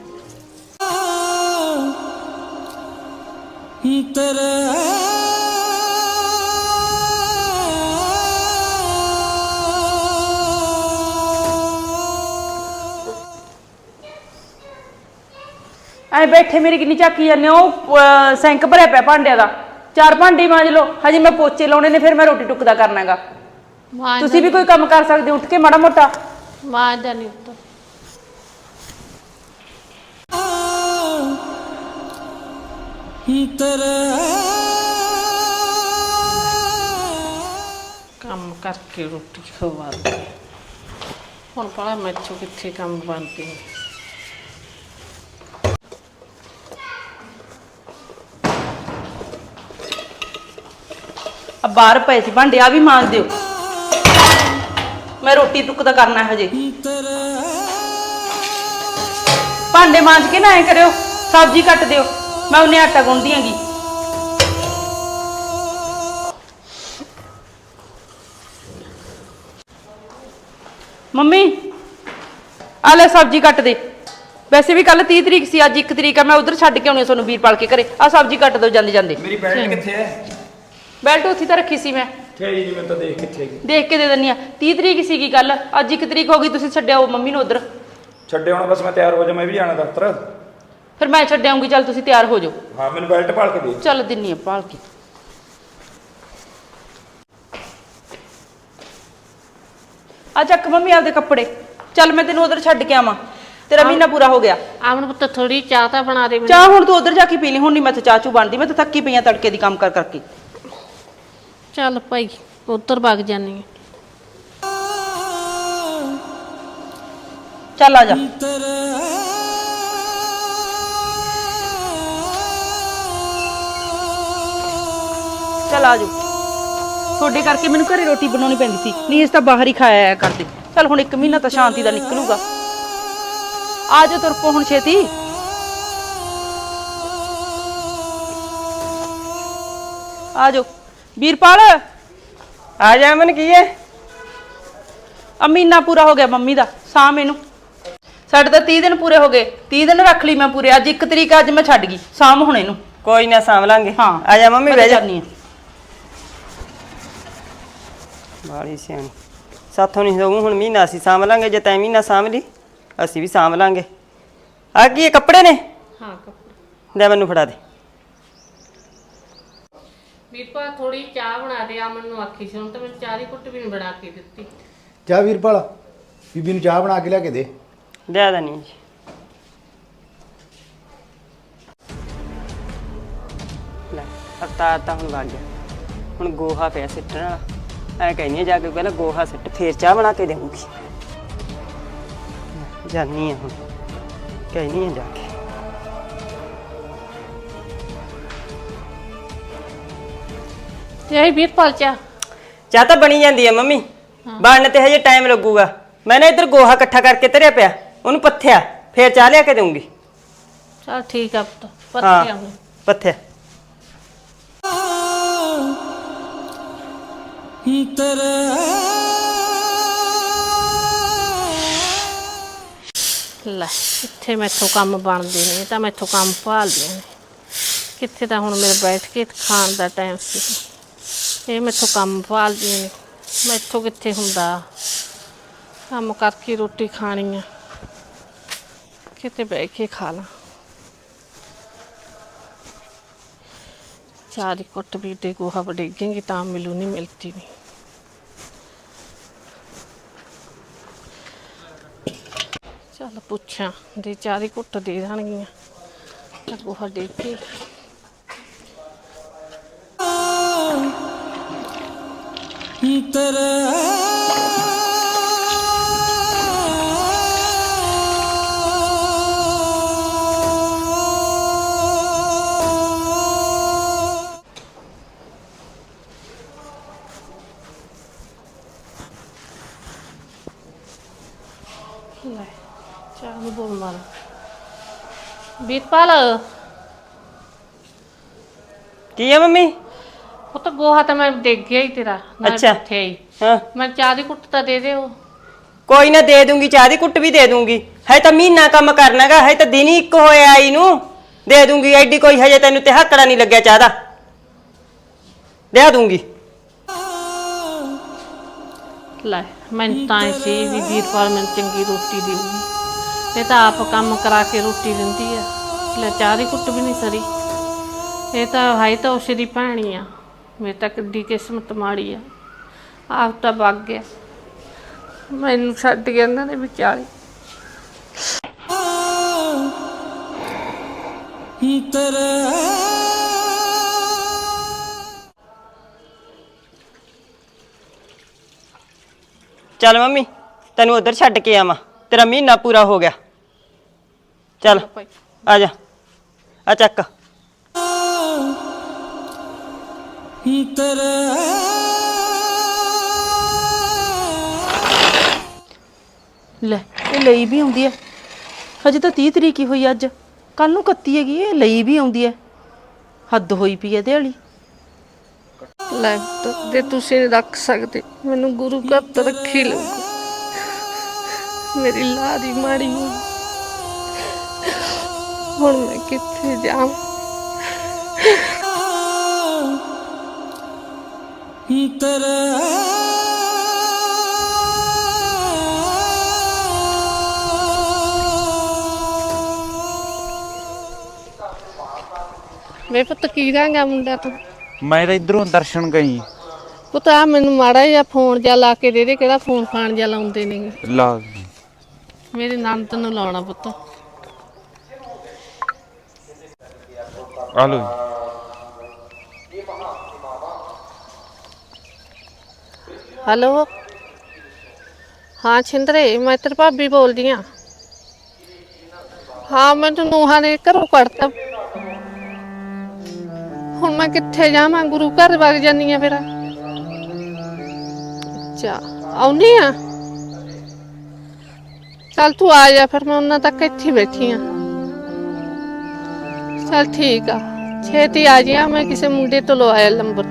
ਐ ਬੈਠੇ ਮੇਰੀ ਕਿੰਨੀ ਝਾਕੀ ਜਾਂਦੇ ਹੋ ਉਹ, ਅਹ, ਸਿੰਕ ਭਰਿਆ ਪਿਆ ਭਾਂਡਿਆਂ ਦਾ। ਚਾਰ ਭਾਂਡੇ ਮਾਂਜ ਲਓ ਹਜੇ ਮੈਂ ਪੋਚੇ ਲਾਉਣੇ ਨੇ ਫਿਰ ਮੈਂ ਰੋਟੀ ਟੁੱਕਦਾ ਕਰਨਾਗਾ ਮਾਂ ਤੁਸੀਂ ਵੀ ਕੋਈ ਕੰਮ ਕਰ ਸਕਦੇ ਹੋ ਉੱਠ ਕੇ ਮਾੜਾ ਮੋਟਾ। ਮਾਂ ਦਾ ਨਹੀਂ ਉੱਤੋਂ ਕੰਮ ਕਰਕੇ ਰੋਟੀ ਖਵਾ ਦੇ ਹੁਣ ਪੜਾ ਮੈਥੋਂ ਕਿੱਥੇ ਕੰਮ ਬਣਦੇ। ਨੇ ਬਾਹਰ ਪਏ ਸੀ, ਭਾਂਡੇ ਆ ਵੀ ਮਾਂਜ ਦਿਓ। ਮੈਂ ਰੋਟੀ ਟੁੱਕਦਾ ਕਰਨਾ ਹੈ ਹਜੇ ਭਾਂਡੇ ਮਾਂਜ ਕੇ ਨਾ ਐ ਕਰਿਓ, ਸਬਜ਼ੀ ਕੱਟ ਦਿਓ, ਮੈਂ ਉਹਨੇ ਆਟਾ ਗੁੰਨਦੀ ਆਂਗੀ ਮੰਮੀ ਆ ਲੈ ਸਬਜ਼ੀ ਕੱਟ ਦੇ। ਵੈਸੇ ਵੀ ਕੱਲ 30 ਤਰੀਕ ਸੀ, ਅੱਜ 1 ਤਰੀਕ ਆ, ਮੈਂ ਉਧਰ ਛੱਡ ਕੇ ਆਉਣੀ ਆ ਤੁਹਾਨੂੰ ਵੀਰਪਾਲ ਕੇ ਘਰੇ। ਆ ਸਬਜ਼ੀ ਕੱਟ ਦਿਓ ਜਾਂਦੇ ਜਾਂਦੇ ਮੇਰੀ ਬੈਲਟ ਕਿੱਥੇ ਹੈ? ਬੈਲਟ ਉੱਥੇ ਤਾਂ ਰੱਖੀ ਸੀ ਮੈਂ। ਕਿੱਥੇ ਜੀ ਮੈਂ ਤਾਂ ਦੇਖ ਕਿੱਥੇ ਹੈਗੀ। ਦੇਖ ਕੇ ਦੇ ਦਿੰਨੀ ਆ। 30 ਤਰੀਕ ਸੀਗੀ ਕੱਲ ਅੱਜ 1 ਤਰੀਕ ਹੋ ਗਈ ਤੁਸੀਂ ਛੱਡਿਆਓ ਮੰਮੀ ਨੂੰ ਉਧਰ। ਛੱਡੇ ਹੁਣ ਬਸ ਮੈਂ ਤਿਆਰ ਹੋ ਜਾ ਮੈਂ ਵੀ ਜਾਣਾ ਦਫ਼ਤਰ। ਫਿਰ ਮੈਂ ਛੱਡਿਆਉਂਗੀ ਚੱਲ ਤੁਸੀਂ ਤਿਆਰ ਹੋ ਜਾਓ। ਹਾਂ ਮੈਨੂੰ ਬੈਲਟ ਪਾਲ ਕੇ ਦੇ ਚੱਲ ਦਿੰਨੀ ਆ ਭਾਲ ਕੇ। ਆ ਚੱਕ ਮੰਮੀ ਆਪਦੇ ਕੱਪੜੇ। ਚੱਲ ਮੈਂ ਤੈਨੂੰ ਉਧਰ ਛੱਡ ਕੇ ਆਵਾਂ। ਤੇਰਾ ਮਹੀਨਾ ਪੂਰਾ ਹੋ ਗਿਆ। ਆਵਣ ਪੁੱਤ ਥੋੜੀ ਚਾਹ ਤਾਂ ਬਣਾ ਦੇ ਮੈਨੂੰ। ਚਾਹ ਹੁਣ ਤੂੰ ਉਧਰ ਜਾ ਕੇ ਪੀ ਲਈ ਹੁਣ ਨਹੀਂ ਮੈਂ ਤੇ ਚਾਹ ਚੂ ਬਣਦੀ ਮੈਂ ਤਾਂ ਥੱਕੀ ਪਈ ਆ ਤੜਕੇ ਦੀ ਕੰਮ ਕਰ ਕਰਕੇ। ਚੱਲ ਭਾਈ, ਉੱਤਰ ਵਗ ਜਾਨੀ ਆ। ਚੱਲ ਆ ਜਾ। ਚੱਲ ਆ ਜਾ ਤੁਹਾਡੇ ਕਰਕੇ ਮੈਨੂੰ ਘਰੇ ਰੋਟੀ ਬਣਾਉਣੀ ਪੈਂਦੀ ਸੀ। ਨਹੀਂ ਤਾਂ ਬਾਹਰ ਹੀ ਖਾਇਆ ਆਇਆ ਕਰਦੇ। ਚੱਲ ਹੁਣ ਇੱਕ ਮਹੀਨਾ ਤਾਂ ਸ਼ਾਂਤੀ ਦਾ ਨਿਕਲੂਗਾ। ਆ ਜਾ ਤੁਰ ਪੋ ਹੁਣ ਛੇਤੀ। ਆ ਜਾਓ। ਵੀਰਪਾਲ ਆ ਜਾ ਅਮਨ ਕੀ ਹੈ ਆ ਮਹੀਨਾ ਪੂਰਾ ਹੋ ਗਿਆ ਮੰਮੀ ਦਾ ਸਾਮ ਇਹਨੂੰ ਸਾਡੇ ਤਾਂ 30 ਦਿਨ ਪੂਰੇ ਹੋ ਗਏ 30 ਦਿਨ ਰੱਖ ਲਈ ਮੈਂ ਪੂਰੇ ਅੱਜ ਇੱਕ ਤਰੀਕ ਅੱਜ ਮੈਂ ਛੱਡ ਗਈ ਸਾਮ ਹੁਣ ਇਹਨੂੰ। ਕੋਈ ਨਾ ਸਾਂਭ ਲਾਂਗੇ। ਹਾਂ ਆ ਜਾ ਮੰਮੀ ਬਹਿ ਜਾ। ਬਾਲੀ ਸਿਆਣੀ। ਸਾਥੋਂ ਨਹੀਂ ਹੋਊ ਹੁਣ ਮਹੀਨਾ ਅਸੀਂ ਸਾਂਭ ਲਾਂਗੇ ਜੇ ਤੈਂ ਮਹੀਨਾ ਸਾਂਭ ਲਈ ਅਸੀਂ ਵੀ ਸਾਂਭ ਲਾਂਗੇ। ਆ ਕੀ ਇਹ ਕੱਪੜੇ ਨੇ? ਹਾਂ ਕੱਪੜੇ। ਲੈ ਮੈਨੂੰ ਫੜਾ ਦੇ। ਵੀਰਪਾ ਥੋੜੀ ਚਾਹ ਬਣਾ ਦੇ ਅਮਨ ਨੂੰ ਆਖੀ ਸੀ। ਹੁਣ ਤਾਂ ਮੈਨੂੰ ਚਾਹ ਦੀ ਕੁੱਟ ਵੀ ਨਹੀਂ ਬਣਾ ਕੇ ਦਿੱਤੀ। ਚਾਹ ਵੀਰਪਾਲ ਬੀਬੀ ਨੂੰ ਚਾਹ ਬਣਾ ਕੇ ਲਿਆ ਕੇ ਦੇ। ਲਿਆ ਦਾ ਨਹੀਂ ਜੀ। ਲੈ ਅਵਤਾਰ ਤਾਂ ਹੁਣ ਵਗ ਗਿਆ। ਹੁਣ ਗੋਹਾ ਪਿਆ ਸਿੱਟਣ ਵਾਲਾ। ਐ ਕਹਿੰਦੀ ਆ ਜਾ ਕੇ ਪਹਿਲਾਂ ਗੋਹਾ ਸਿੱਟ ਫੇਰ ਚਾਹ ਬਣਾ ਕੇ ਦੇਵਾਂਗੀ ਜਾਨੀ ਆ ਹੁਣ। ਕਹਿੰਦੀ ਆ ਜਾ ਕੇ। ਤੇ ਇਹ ਵੀਰਪਾਲ ਚਾਹ ਚਾਹ ਤਾਂ ਬਣੀ ਜਾਂਦੀ ਆ ਮੰਮੀ। ਬਣਨ ਤੇ ਹਜੇ ਟਾਈਮ ਲੱਗੂਗਾ। ਮੈਂ ਨਾ ਇੱਧਰ ਗੋਹਾ ਇਕੱਠਾ ਕਰਕੇ ਧਰਿਆ ਪਿਆ। ਉਹਨੂੰ ਪੱਥਿਆ। ਫੇਰ ਚਾਹ ਲਿਆ ਕੇ ਦਊਂਗੀ। ਚਲ ਠੀਕ ਆ ਪੁੱਤ। ਹਾਂ ਪੱਤੇ ਆਉਂ ਪੱਥਿਆ। ਲੈ ਕਿੱਥੇ ਮੈਥੋਂ ਕੰਮ ਬਣਦੇ ਨੇ ਇਹ ਤਾਂ ਮੈਥੋਂ ਕੰਮ ਭਾਲਦੇ ਨੇ। ਕਿੱਥੇ ਤਾਂ ਹੁਣ ਮੇਰੇ ਬੈਠ ਕੇ ਖਾਣ ਦਾ ਟਾਈਮ ਸੀ। ਇਹ ਮੈਥੋਂ ਕੰਮ ਭਾਲਦੀਆਂ ਨੇ ਮੈਥੋਂ ਕਿੱਥੇ ਹੁੰਦਾ? ਕੰਮ ਕਰਕੇ ਰੋਟੀ ਖਾਣੀ ਆ। ਕਿਤੇ ਬਹਿ ਕੇ ਖਾ ਲਾਂ। ਚਾਹ ਦੀ ਕੁੱਟ ਵੀ ਤੇ ਗੋਹਾ ਵਡੇਗेंगे ਤਾਂ ਮਿਲੂ ਨਹੀਂ ਮਿਲਤੀ ਨਹੀਂ ਚੱਲ ਪੁੱਛਾਂ ਦੇ ਚਾਰੀ ਘੁੱਟ ਦੇ ਦੇਣਗੀਆਂ ਤਾਂ ਗੋਹਾ ਦੇ ਕੇ ਲੈ ਚਾਹ ਨੂੰ ਬੋਲ ਮਾਰ ਵੀਰਪਾਲ ਕੀ ਆ ਮੰਮੀ ਉਹ ਤਾਂ ਗੋਹਾ ਤਾਂ ਮੈਂ ਡਿੱਗ ਗਿਆ ਹੀ ਤੇਰਾ ਅੱਛਾ। ਕਿੱਥੇ ਆਈ ਹਾਂ। ਮੈਂ ਚਾਹ ਦੀ ਕੁੱਟ ਤਾਂ ਦੇ ਦਿਓ। ਕੋਈ ਨਾ ਦੇ ਦੂੰਗੀ ਚਾਹ ਦੀ ਕੁੱਟ ਵੀ ਦੇ ਦੂੰਗੀ। ਹੈ ਤਾਂ ਮਹੀਨਾ ਕੰਮ ਕਰਨਾਗਾ ਹੈ ਤਾਂ ਦਿਨ ਹੀ ਇੱਕ ਹੋਇਆ ਆਈ ਨੂੰ। ਦੇ ਦੂੰਗੀ ਐਡੀ ਕੋਈ ਹਜੇ ਤੈਨੂੰ ਤੇ ਹੱਕੜਾ ਨਹੀਂ ਲੱਗਿਆ ਚਾਹ ਦਾ। ਦੇ ਦੂੰਗੀ। ਲੈ ਮੈਂ ਤਾਂ ਇਹ ਸੀ ਵੀ ਵੀਰਪਾਲ ਮੈਨੂੰ ਚੰਗੀ ਰੋਟੀ ਦੇਊਗੀ। ਇਹ ਤਾਂ ਆਪ ਕੰਮ ਕਰਾ ਕੇ ਰੋਟੀ ਦਿੰਦੀ ਆ। ਲੈ ਚਾਹ ਦੀ ਕੁੱਟ ਵੀ ਨਹੀਂ ਸਰੀ। ਇਹ ਤਾਂ ਹਾਈ ਤਾਂ ਉਸੇ ਦੀ ਭੈਣੀ ਆ। ਮੇਰੇ ਤਾਂ ਕਿੱਡੀ ਕਿਸਮਤ ਮਾੜੀ ਆ। ਆਪ ਤਾਂ ਵਗ ਗਿਆ। ਮੈਨੂੰ ਛੱਡ ਗਿਆ ਇਹਨਾਂ ਨੇ ਵਿਚਾਲੇ। ਚੱਲ ਮੰਮੀ ਤੈਨੂੰ ਉਧਰ ਛੱਡ ਕੇ ਆਵਾਂ। ਤੇਰਾ ਮਹੀਨਾ ਪੂਰਾ ਹੋ ਗਿਆ। ਚੱਲ ਭਾਈ। ਆ ਜਾ। ਆ ਚੱਕ। ਲੈ ਇਹ ਲਈ ਵੀ ਆਉਂਦੀ ਹੈ ਹਜੇ ਤਾਂ 30 ਤਰੀਕ ਹੀ ਹੋਈ ਅੱਜ। ਕੱਲ ਨੂੰ 31 ਹੈਗੀ ਇਹ ਲਈ ਵੀ ਆਉਂਦੀ ਹੈ ਹੱਦ ਹੋਈ ਪਈ ਹੈ ਇਹਦੇ ਵਾਲੀ ਲੈ ਪੁੱਤ, ਜੇ ਤੁਸੀਂ ਨਹੀਂ ਰੱਖ ਸਕਦੇ। ਮੈਨੂੰ ਗੁਰੂ ਘਰ ਤਾਂ ਰੱਖੀ ਲਊਗਾ ਮੇਰੀ ਲਾਰੀ ਮਾੜੀ ਹੋ ਹੁਣ ਮੈਂ ਕਿੱਥੇ ਜਾਵਾਂ? ਵੇ ਪੁੱਤ ਕੀ ਰਾਂਗਾ ਮੁੰਡਾ ਤੂੰ? ਮੈਂ ਤਾਂ ਇਧਰੋਂ ਦਰਸ਼ਨ ਗਈ। ਪੁੱਤ ਆ ਮੈਨੂੰ ਮਾੜਾ ਜਿਹਾ ਫੋਨ ਜਿਹਾ ਲਾ ਕੇ ਦੇ ਦੇ ਕਿਹੜਾ ਫੋਨ ਫਾਨ ਜਿਹਾ ਲਾਉਂਦੇ ਨੇ। ਲਾ ਮੇਰੇ ਨੰਦ ਨੂੰ ਲਾਉਣਾ ਪੁੱਤ। ਆ ਲੋ ਹੈਲੋ ਹਾਂ ਛਿੰਦਰੇ ਮੈਂ ਤੇਰੀ ਭਾਬੀ ਬੋਲਦੀ ਆ ਹਾਂ ਮੈਨੂੰ ਨੂੰਹਾਂ ਨੇ ਘਰੋਂ ਕੱਢਤਾ ਹੁਣ ਮੈਂ ਕਿੱਥੇ ਜਾਵਾਂ ਗੁਰੂ ਘਰ ਵਗ ਜਾਨੀ ਆ ਫਿਰ ਅੱਛਾ ਆਉਣੀ ਆ ਚੱਲ ਤੂੰ ਆ ਜਾ ਫਿਰ ਮੈਂ ਉਹਨਾਂ ਤੱਕ ਇੱਥੇ ਹੀ ਬੈਠੀ ਆ ਚੱਲ ਠੀਕ ਆ ਛੇਤੀ ਆ ਜਿਆ ਮੈਂ ਕਿਸੇ ਮੁੰਡੇ ਤੋਂ ਲਵਾਇਆ ਲੰਬਰ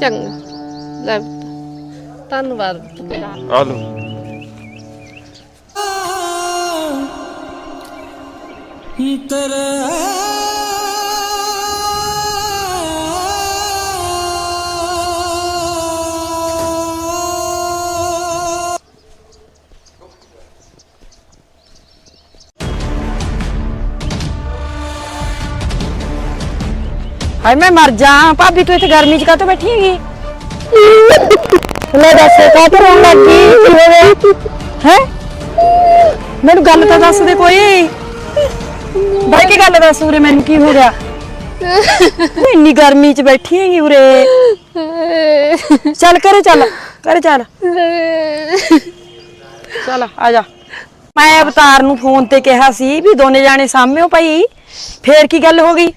ਚੰਗਾ ਲੈ ਪੁੱਤ। ਧੰਨਵਾਦ ਪੁੱਤ। ਆ ਲਓ ਹਾਏ ਮੈਂ ਮਰ ਜਾ ਭਾਬੀ ਤੂੰ ਇੱਥੇ ਗਰਮੀ ਚ ਕਾਹਤੋਂ ਬੈਠੀ ਹੈਗੀ ਲੈ ਦੱਸ ਤੋਂ ਰੋਣ ਲੱਗੀ ਕੀ ਹੋ? ਮੈਨੂੰ ਗੱਲ ਤਾਂ ਦੱਸ ਦੇ ਕੋਈ। ਬਾਈ ਕੀ ਗੱਲ ਦੱਸ ਉਰੇ ਮੈਨੂੰ ਕੀ ਹੋ ਗਿਆ? ਤੂੰ ਇੰਨੀ ਗਰਮੀ ਚ ਬੈਠੀ ਹੈਗੀ ਉਰੇ। ਚੱਲ ਕਰੇ ਚੱਲ ਕਰੇ ਚੱਲ। ਚੱਲ ਆ ਜਾ। ਮੈਂ ਅਵਤਾਰ ਨੂੰ ਫੋਨ ਤੇ ਕਿਹਾ ਸੀ ਵੀ ਦੋਨੇ ਜਾਣੇ ਸਾਹਮਣੇ ਭਾਈ। ਫੇਰ ਕੀ ਗੱਲ ਹੋ ਗਈ?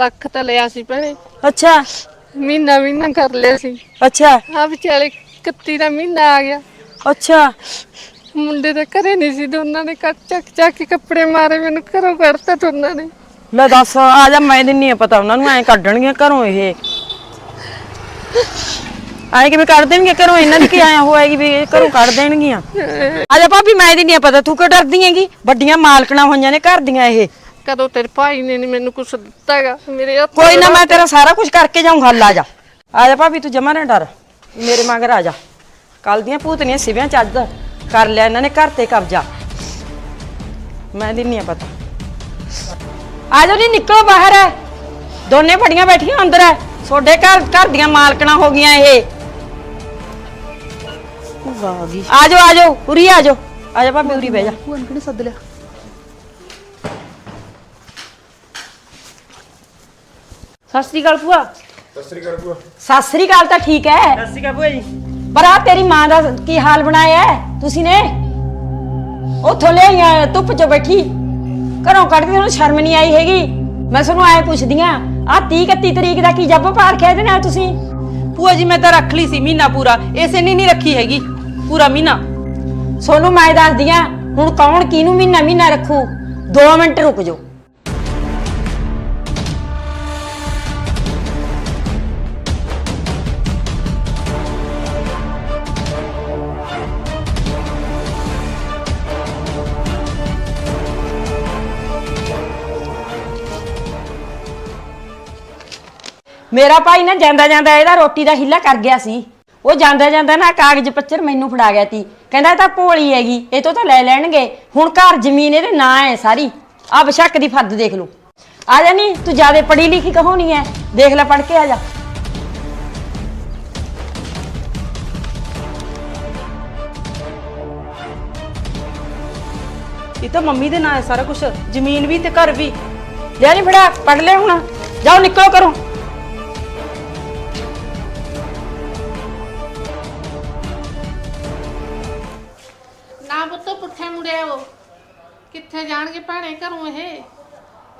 ਰੱਖ ਤਾਂ ਲਿਆ ਸੀ ਭੈਣੇ। ਅੱਛਾ। ਮਹੀਨਾ ਮਹੀਨਾ ਕਰ ਲਿਆ ਸੀ। ਅੱਛਾ। ਆ ਵਿਚਾਲੇ 31 ਦਾ ਮਹੀਨਾ ਆ ਗਿਆ। ਅੱਛਾ। ਮੁੰਡੇ ਦੇ ਘਰੇ ਨਹੀਂ ਸੀ ਦੋਨਾਂ ਨੇ ਕੱਟ ਚੱਕ ਚੱਕ ਕੇ ਕੱਪੜੇ ਮਾਰੇ ਮੈਨੂੰ ਘਰੋਂ ਕੱਢਤਾ ਦੋਨਾਂ ਨੇ। ਲੈ ਦੱਸ ਆ ਜਾ ਮੈਂ ਦਿੰਨੀ ਆ ਪਤਾ ਉਹਨਾਂ ਨੂੰ ਐ ਕੱਢਣਗੀਆਂ ਘਰੋਂ ਇਹ। ਐ ਕਿਵੇਂ ਕੱਢ ਦੇਣਗੇ ਘਰੋਂ ਇਹਨਾਂ ਦੀ ਕੀ ਆਇਆ ਹੋਏਗੀ ਵੀ ਇਹ ਘਰੋਂ ਕੱਢ ਦੇਣਗੀਆਂ। ਆ ਜਾ ਭਾਬੀ ਮੈਂ ਦਿੰਨੀ ਆ ਪਤਾ ਤੂੰ ਕਿਉਂ ਡਰਦੀ ਹੈਗੀ? ਵੱਡੀਆਂ ਮਾਲਕਣਾ ਹੋਈਆਂ ਨੇ ਘਰ ਦੀਆਂ ਇਹ। ਕਦੋਂ ਤੇਰੇ ਭਾਈ ਨੇ ਨੀ ਮੈਨੂੰ ਕੁਛ ਦਿੱਤਾ ਹੈਗਾ? ਮੇਰੇ ਹੱਥ ਕੋਈ ਨਾ ਮੈਂ ਤੇਰਾ ਸਾਰਾ ਕੁਝ ਕਰਕੇ ਜਾਊਂ ਹੱਲ ਆ ਜਾ। ਆ ਜਾ ਭਾਬੀ ਤੂੰ ਜਮਾ ਨਾ ਡਰ। ਮੇਰੇ ਮਗਰ ਆ ਜਾ। ਕੱਲ ਦੀਆਂ ਭੂਤਨੀਆਂ ਸਿਵਿਆਂ ਚ ਅੱਜ ਕਰ ਲਿਆ ਇਹਨਾਂ ਨੇ ਘਰ ਤੇ ਕਬਜ਼ਾ। ਮੈਂ ਦਿੰਨੀ ਆ ਪਤਾ। ਆ ਜਾਓ ਨਹੀਂ ਨਿਕਲੋ ਬਾਹਰ। ਦੋਨੇ ਫੜੀਆਂ ਬੈਠੀਆਂ ਅੰਦਰ। ਹੈ ਤੁਹਾਡੇ ਘਰ ਘਰ ਦੀਆਂ ਮਾਲਕਣਾ ਹੋ ਗਈਆਂ ਇਹ। ਆ ਜਾਓ ਆ ਜਾਓ ਉਰੀ ਆ ਜਾਓ। ਆ ਜਾ ਭਾਬੀ ਉਰੀ ਬਹਿ ਜਾ। ਭੂਆ ਨੇ ਕਿਹਨੇ ਸੱਦ ਲਿਆ? ਸਤਿ ਸ੍ਰੀ ਅਕਾਲ ਭੂਆ। ਸਤਿ ਸ੍ਰੀ ਅਕਾਲ ਤਾਂ ਠੀਕ ਹੈ। ਸਤਿ ਸ਼੍ਰੀ ਅਕਾਲ ਭੂਆ ਜੀ। ਪਰ ਆ ਤੇਰੀ ਮਾਂ ਦਾ ਕੀ ਹਾਲ ਬਣਾਇਆ ਹੈ? ਤੁਸੀਂ ਨੇ? ਉੱਥੋਂ ਲੈ ਆਈਆਂ ਧੁੱਪ 'ਚ ਬੈਠੀ। ਘਰੋਂ ਕੱਢਦੇ ਉਹਨੂੰ ਸ਼ਰਮ ਨਹੀਂ ਆਈ ਹੈਗੀ। ਮੈਂ ਤੁਹਾਨੂੰ ਐ ਪੁੱਛਦੀ ਆ ਆ 30 31 ਤਰੀਕ ਦਾ ਕੀ ਜੱਬ ਪਾਰ ਖਿਆ ਇਹਦੇ ਨਾਲ ਤੁਸੀਂ? ਭੂਆ ਜੀ ਮੈਂ ਤਾਂ ਰੱਖ ਲਈ ਸੀ ਮਹੀਨਾ ਪੂਰਾ। ਇਸੇ ਨੇ ਨਹੀਂ ਰੱਖੀ ਹੈਗੀ। ਪੂਰਾ ਮਹੀਨਾ। ਸੋਨੂੰ ਮੈਂ ਦੱਸਦੀ ਆ ਹੁਣ ਕੌਣ ਕਿਹਨੂੰ ਮਹੀਨਾ ਮਹੀਨਾ ਰੱਖੂ? 2 ਮਿੰਟ ਰੁਕ ਜਾਓ। ਮੇਰਾ ਭਾਈ ਨਾ ਜਾਂਦਾ ਜਾਂਦਾ ਇਹਦਾ ਰੋਟੀ ਦਾ ਹਿੱਲਾ ਕਰ ਗਿਆ ਸੀ। ਉਹ ਜਾਂਦਾ ਜਾਂਦਾ ਨਾ ਕਾਗਜ਼ ਪੱਚਰ ਮੈਨੂੰ ਫੜਾ ਗਿਆ ਤੀ ਕਹਿੰਦਾ ਇਹ ਤਾਂ ਭੋਲੀ ਹੈਗੀ ਇਹ ਤੋਂ ਤਾਂ ਲੈ ਲੈਣਗੇ। ਹੁਣ ਘਰ ਜ਼ਮੀਨ ਇਹਦੇ ਨਾਂ ਹੈ ਸਾਰੀ। ਆ ਬਸ਼ੱਕ ਦੀ ਫਰਦ ਦੇਖ ਲਓ। ਆ ਜਾ ਨੀ ਤੂੰ ਜਿਆਦੇ ਪੜ੍ਹੀ ਲਿਖੀ ਕਹਾਉਣੀ ਹੈ ਦੇਖ ਲੈ ਪੜ੍ਹ ਕੇ ਆ ਜਾ। ਇਹ ਤਾਂ ਮੰਮੀ ਦੇ ਨਾਂ ਹੈ ਸਾਰਾ ਕੁਝ ਜ਼ਮੀਨ ਵੀ ਤੇ ਘਰ ਵੀ। ਲਿਆ ਨੀ ਫੜਾ ਪੜ੍ਹ ਲੈ ਹੁਣ। ਜਾਓ ਨਿਕਲੋ ਕਰੋ ਨਾ ਪੁੱਤ ਪੁੱਠੇ ਮੁੜਿਆ ਉਹ ਕਿੱਥੇ ਜਾਣਗੇ ਭੈਣੇ ਘਰੋਂ ਇਹ?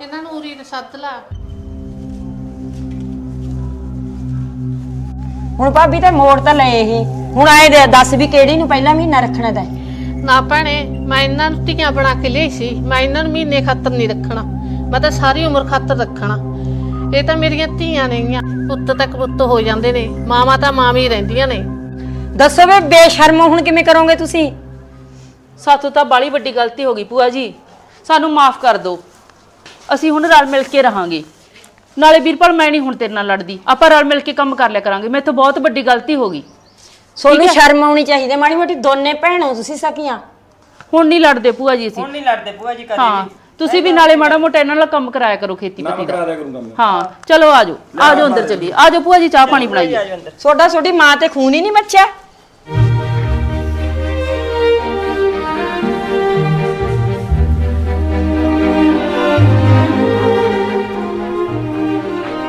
ਇਹਨਾਂ ਨੂੰ ਉਰੀ ਸੱਦ ਲਾ। ਹੁਣ ਭਾਬੀ ਤੇ ਮੋੜ ਤਾਂ ਲਏ ਇਹ ਹੁਣ ਆਏ ਦੇ ਦੱਸ ਵੀ ਕਿਹੜੀ ਨੂੰ ਪਹਿਲਾ ਮਹੀਨਾ ਰੱਖਣਾ ਤਾਂ। ਨਾ ਭੈਣੇ ਮੈਂ ਇਹਨਾਂ ਨੂੰ ਧੀਆਂ ਬਣਾ ਕੇ ਲਈ ਸੀ। ਮੈਂ ਇਹਨਾਂ ਨੂੰ ਮਹੀਨੇ ਖਾਤਰ ਨਹੀਂ ਰੱਖਣਾ। ਮੈਂ ਤਾਂ ਸਾਰੀ ਉਮਰ ਖਾਤਰ ਰੱਖਣਾ। ਇਹ ਤਾਂ ਮੇਰੀਆਂ ਧੀਆਂ ਨੇਗੀਆਂ। ਪੁੱਤ ਤੱਕ ਪੁੱਤ ਹੋ ਜਾਂਦੇ ਨੇ। ਮਾਵਾਂ ਤਾਂ ਮਾਵੇਂ ਹੀ ਰਹਿੰਦੀਆਂ ਨੇ। ਦੱਸੋ ਵੇ ਬੇਸ਼ਰਮ ਹੁਣ ਕਿਵੇਂ ਕਰੋਗੇ ਤੁਸੀਂ? ਸਾਥੋਂ ਤਾਂ ਬਾਲੀ ਵੱਡੀ ਗਲਤੀ ਹੋ ਗਈ ਭੂਆ ਜੀ। ਸਾਨੂੰ ਮਾਫ ਕਰ ਦਿਓ। ਅਸੀਂ ਹੁਣ ਰਲ ਮਿਲ ਕੇ ਰਹਾਂਗੇ। ਨਾਲੇ ਵੀਰਪਾਲ ਮੈਂ ਨਹੀਂ ਹੁਣ ਤੇਰੇ ਨਾਲ ਲੜਦੀ। ਆਪਾਂ ਰਲ ਮਿਲ ਕੇ ਕੰਮ ਕਰ ਲਿਆ ਕਰਾਂਗੇ। ਮੈਥੋਂ ਬਹੁਤ ਵੱਡੀ ਗਲਤੀ ਹੋ ਗਈ। ਸੋਨੂੰ ਸ਼ਰਮ ਆਉਣੀ ਚਾਹੀਦੀ ਹੈ, ਮਾੜੀ ਮੋਟੀ ਦੋਨੇ ਭੈਣੋ ਤੁਸੀਂ ਸਕੀਆਂ। ਹੁਣ ਨਹੀਂ ਲੜਦੇ ਭੂਆ ਜੀ ਅਸੀਂ। ਹੁਣ ਨਹੀਂ ਲੜਦੇ ਭੂਆ ਜੀ ਕਦੇ ਹਾਂ ਤੁਸੀਂ ਵੀ ਨਾਲੇ ਮਾੜਾ ਮੋਟਾ ਇਹਨਾਂ ਨਾਲ ਕੰਮ ਕਰਾਇਆ ਕਰੋ ਖੇਤੀਬਾੜੀ ਦਾ। ਕਰਾ ਦਿਆ ਕਰੂੰਗਾ ਮੈਂ। ਹਾਂ ਚਲੋ ਆਜੋ ਆਜੋ ਅੰਦਰ ਚੱਲੀਏ। ਆਜੋ ਭੂਆ ਜੀ ਚਾਹ ਪਾਣੀ ਬਣਾਈਏ। ਆ ਜਾਓ ਅੰਦਰ। ਸੋਡਾ ਸੋਡੀ ਮਾਂ ਤੇ ਖੂਨ ਹੀ ਨਹੀਂ ਮੱਛਿਆ।